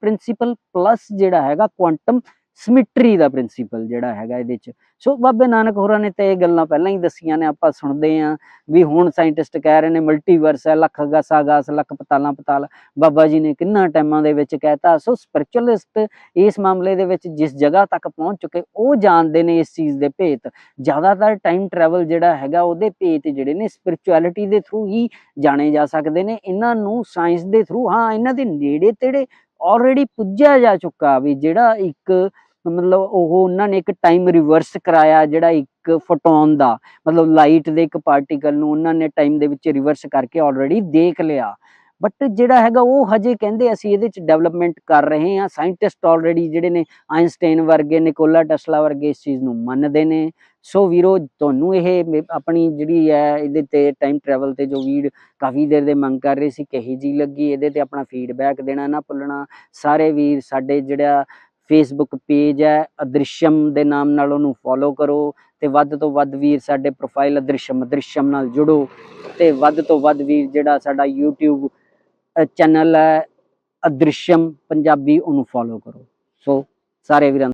ਪ੍ਰਿੰਸੀਪਲ ਪਲੱਸ ਜਿਹੜਾ ਹੈਗਾ ਕੁਆਂਟਮ ਸਿਮਟਰੀ ਦਾ ਪ੍ਰਿੰਸੀਪਲ ਜਿਹੜਾ ਹੈਗਾ ਇਹਦੇ ਚ। ਸੋ ਬਾਬੇ ਨਾਨਕ ਹੋਰਾਂ ਨੇ ਤਾਂ ਇਹ ਗੱਲਾਂ ਪਹਿਲਾਂ ਹੀ ਦੱਸੀਆਂ ਨੇ, ਆਪਾਂ ਸੁਣਦੇ ਆਂ ਵੀ ਹੁਣ ਸਾਇੰਟਿਸਟ ਕਹਿ ਰਹੇ ਨੇ ਮਲਟੀਵਰਸ ਹੈ, ਲੱਖ ਗਾਸਾ ਗਾਸ ਲੱਖ ਪਤਾਲਾਂ ਪਤਾਲ। ਬਾਬਾ ਜੀ ਨੇ ਕਿੰਨਾ ਟਾਈਮਾਂ ਦੇ ਵਿੱਚ ਕਹਿਤਾ। ਸੋ ਸਪਿਰਚੁਅਲਿਸਟ ਇਸ ਮਾਮਲੇ ਦੇ ਵਿੱਚ ਜਿਸ ਜਗ੍ਹਾ ਤੱਕ ਪਹੁੰਚ ਚੁੱਕੇ, ਉਹ ਜਾਣਦੇ ਨੇ ਇਸ ਚੀਜ਼ ਦੇ ਭੇਤ। ਜ਼ਿਆਦਾਤਰ ਟਾਈਮ ਟਰੈਵਲ ਜਿਹੜਾ ਹੈਗਾ, ਉਹਦੇ ਭੇਤ ਜਿਹੜੇ ਨੇ ਸਪਿਰਚੁਅਲਿਟੀ ਦੇ ਥਰੂ ਹੀ ਜਾਣੇ ਜਾ ਸਕਦੇ ਨੇ। ਇਹਨਾਂ ਨੂੰ ਸਾਇੰਸ ਦੇ ਥਰੂ ਹਾਂ, ਇਹਨਾਂ ਦੇ ਨੇੜੇ ਤੇੜੇ ਆਲਰੇਡੀ ਪੁੱਜਿਆ ਜਾ ਚੁੱਕਾ ਵੀ ਜਿਹੜਾ ਇੱਕ ਮਤਲਬ ਉਹ ਉਹਨਾਂ ਨੇ ਇੱਕ ਟਾਈਮ ਰਿਵਰਸ ਕਰਾਇਆ ਜਿਹੜਾ ਇੱਕ ਫੋਟੋਨ ਦਾ, ਮਤਲਬ ਲਾਈਟ ਦੇ ਇੱਕ ਪਾਰਟੀਕਲ ਨੂੰ ਉਹਨਾਂ ਨੇ ਟਾਈਮ ਦੇ ਵਿੱਚ ਰਿਵਰਸ ਕਰਕੇ ਆਲਰੇਡੀ ਦੇਖ ਲਿਆ। ਬਟ ਜਿਹੜਾ ਹੈਗਾ ਉਹ ਹਜੇ ਕਹਿੰਦੇ ਅਸੀਂ ਇਹਦੇ ਚ ਡਿਵੈਲਪਮੈਂਟ ਕਰ ਰਹੇ ਹਾਂ। ਸਾਇੰਟਿਸਟ ਆਲਰੇਡੀ ਜਿਹੜੇ ਨੇ ਆਇਨਸਟਾਈਨ ਵਰਗੇ ਨਿਕੋਲਾ ਟੈਸਲਾ ਵਰਗੇ ਇਸ ਚੀਜ਼ ਨੂੰ ਮੰਨਦੇ ਨੇ। ਸੋ ਵੀਰੋ, ਤੁਹਾਨੂੰ ਇਹ ਆਪਣੀ ਜਿਹੜੀ ਹੈ ਇਹਦੇ ਤੇ ਟਾਈਮ ਟਰੈਵਲ ਤੇ ਜੋ ਵੀਡ ਕਾਫੀ ਦੇਰ ਦੇ ਮੰਗ ਕਰ ਰਹੇ ਸੀ, ਕਹੀ ਜੀ ਲੱਗੀ? ਇਹਦੇ ਤੇ ਆਪਣਾ ਫੀਡਬੈਕ ਦੇਣਾ ਨਾ ਭੁੱਲਣਾ। ਸਾਰੇ ਵੀਰ ਸਾਡੇ ਜਿਹੜਾ ਫੇਸਬੁੱਕ ਪੇਜ ਹੈ, ਅਦ੍ਰਿਸ਼ਮ ਦੇ ਨਾਮ ਨਾਲ ਉਹਨੂੰ ਫੋਲੋ ਕਰੋ ਤੇ ਵੱਧ ਤੋਂ ਵੱਧ ਵੀਰ ਸਾਡੇ ਪ੍ਰੋਫਾਈਲ ਅਦ੍ਰਿਸ਼ਮ ਅਦ੍ਰਿਸ਼ਮ ਨਾਲ ਜੁੜੋ ਤੇ ਵੱਧ ਤੋਂ ਵੱਧ ਵੀਰ ਜਿਹੜਾ ਸਾਡਾ YouTube ਚੈਨਲ ਹੈ, ਅਦ੍ਰਿਸ਼ਮ ਪੰਜਾਬੀ ਉਹਨੂੰ ਫੋਲੋ ਕਰੋ। ਸੋ ਸਾਰੇ ਵੀਰਾਂ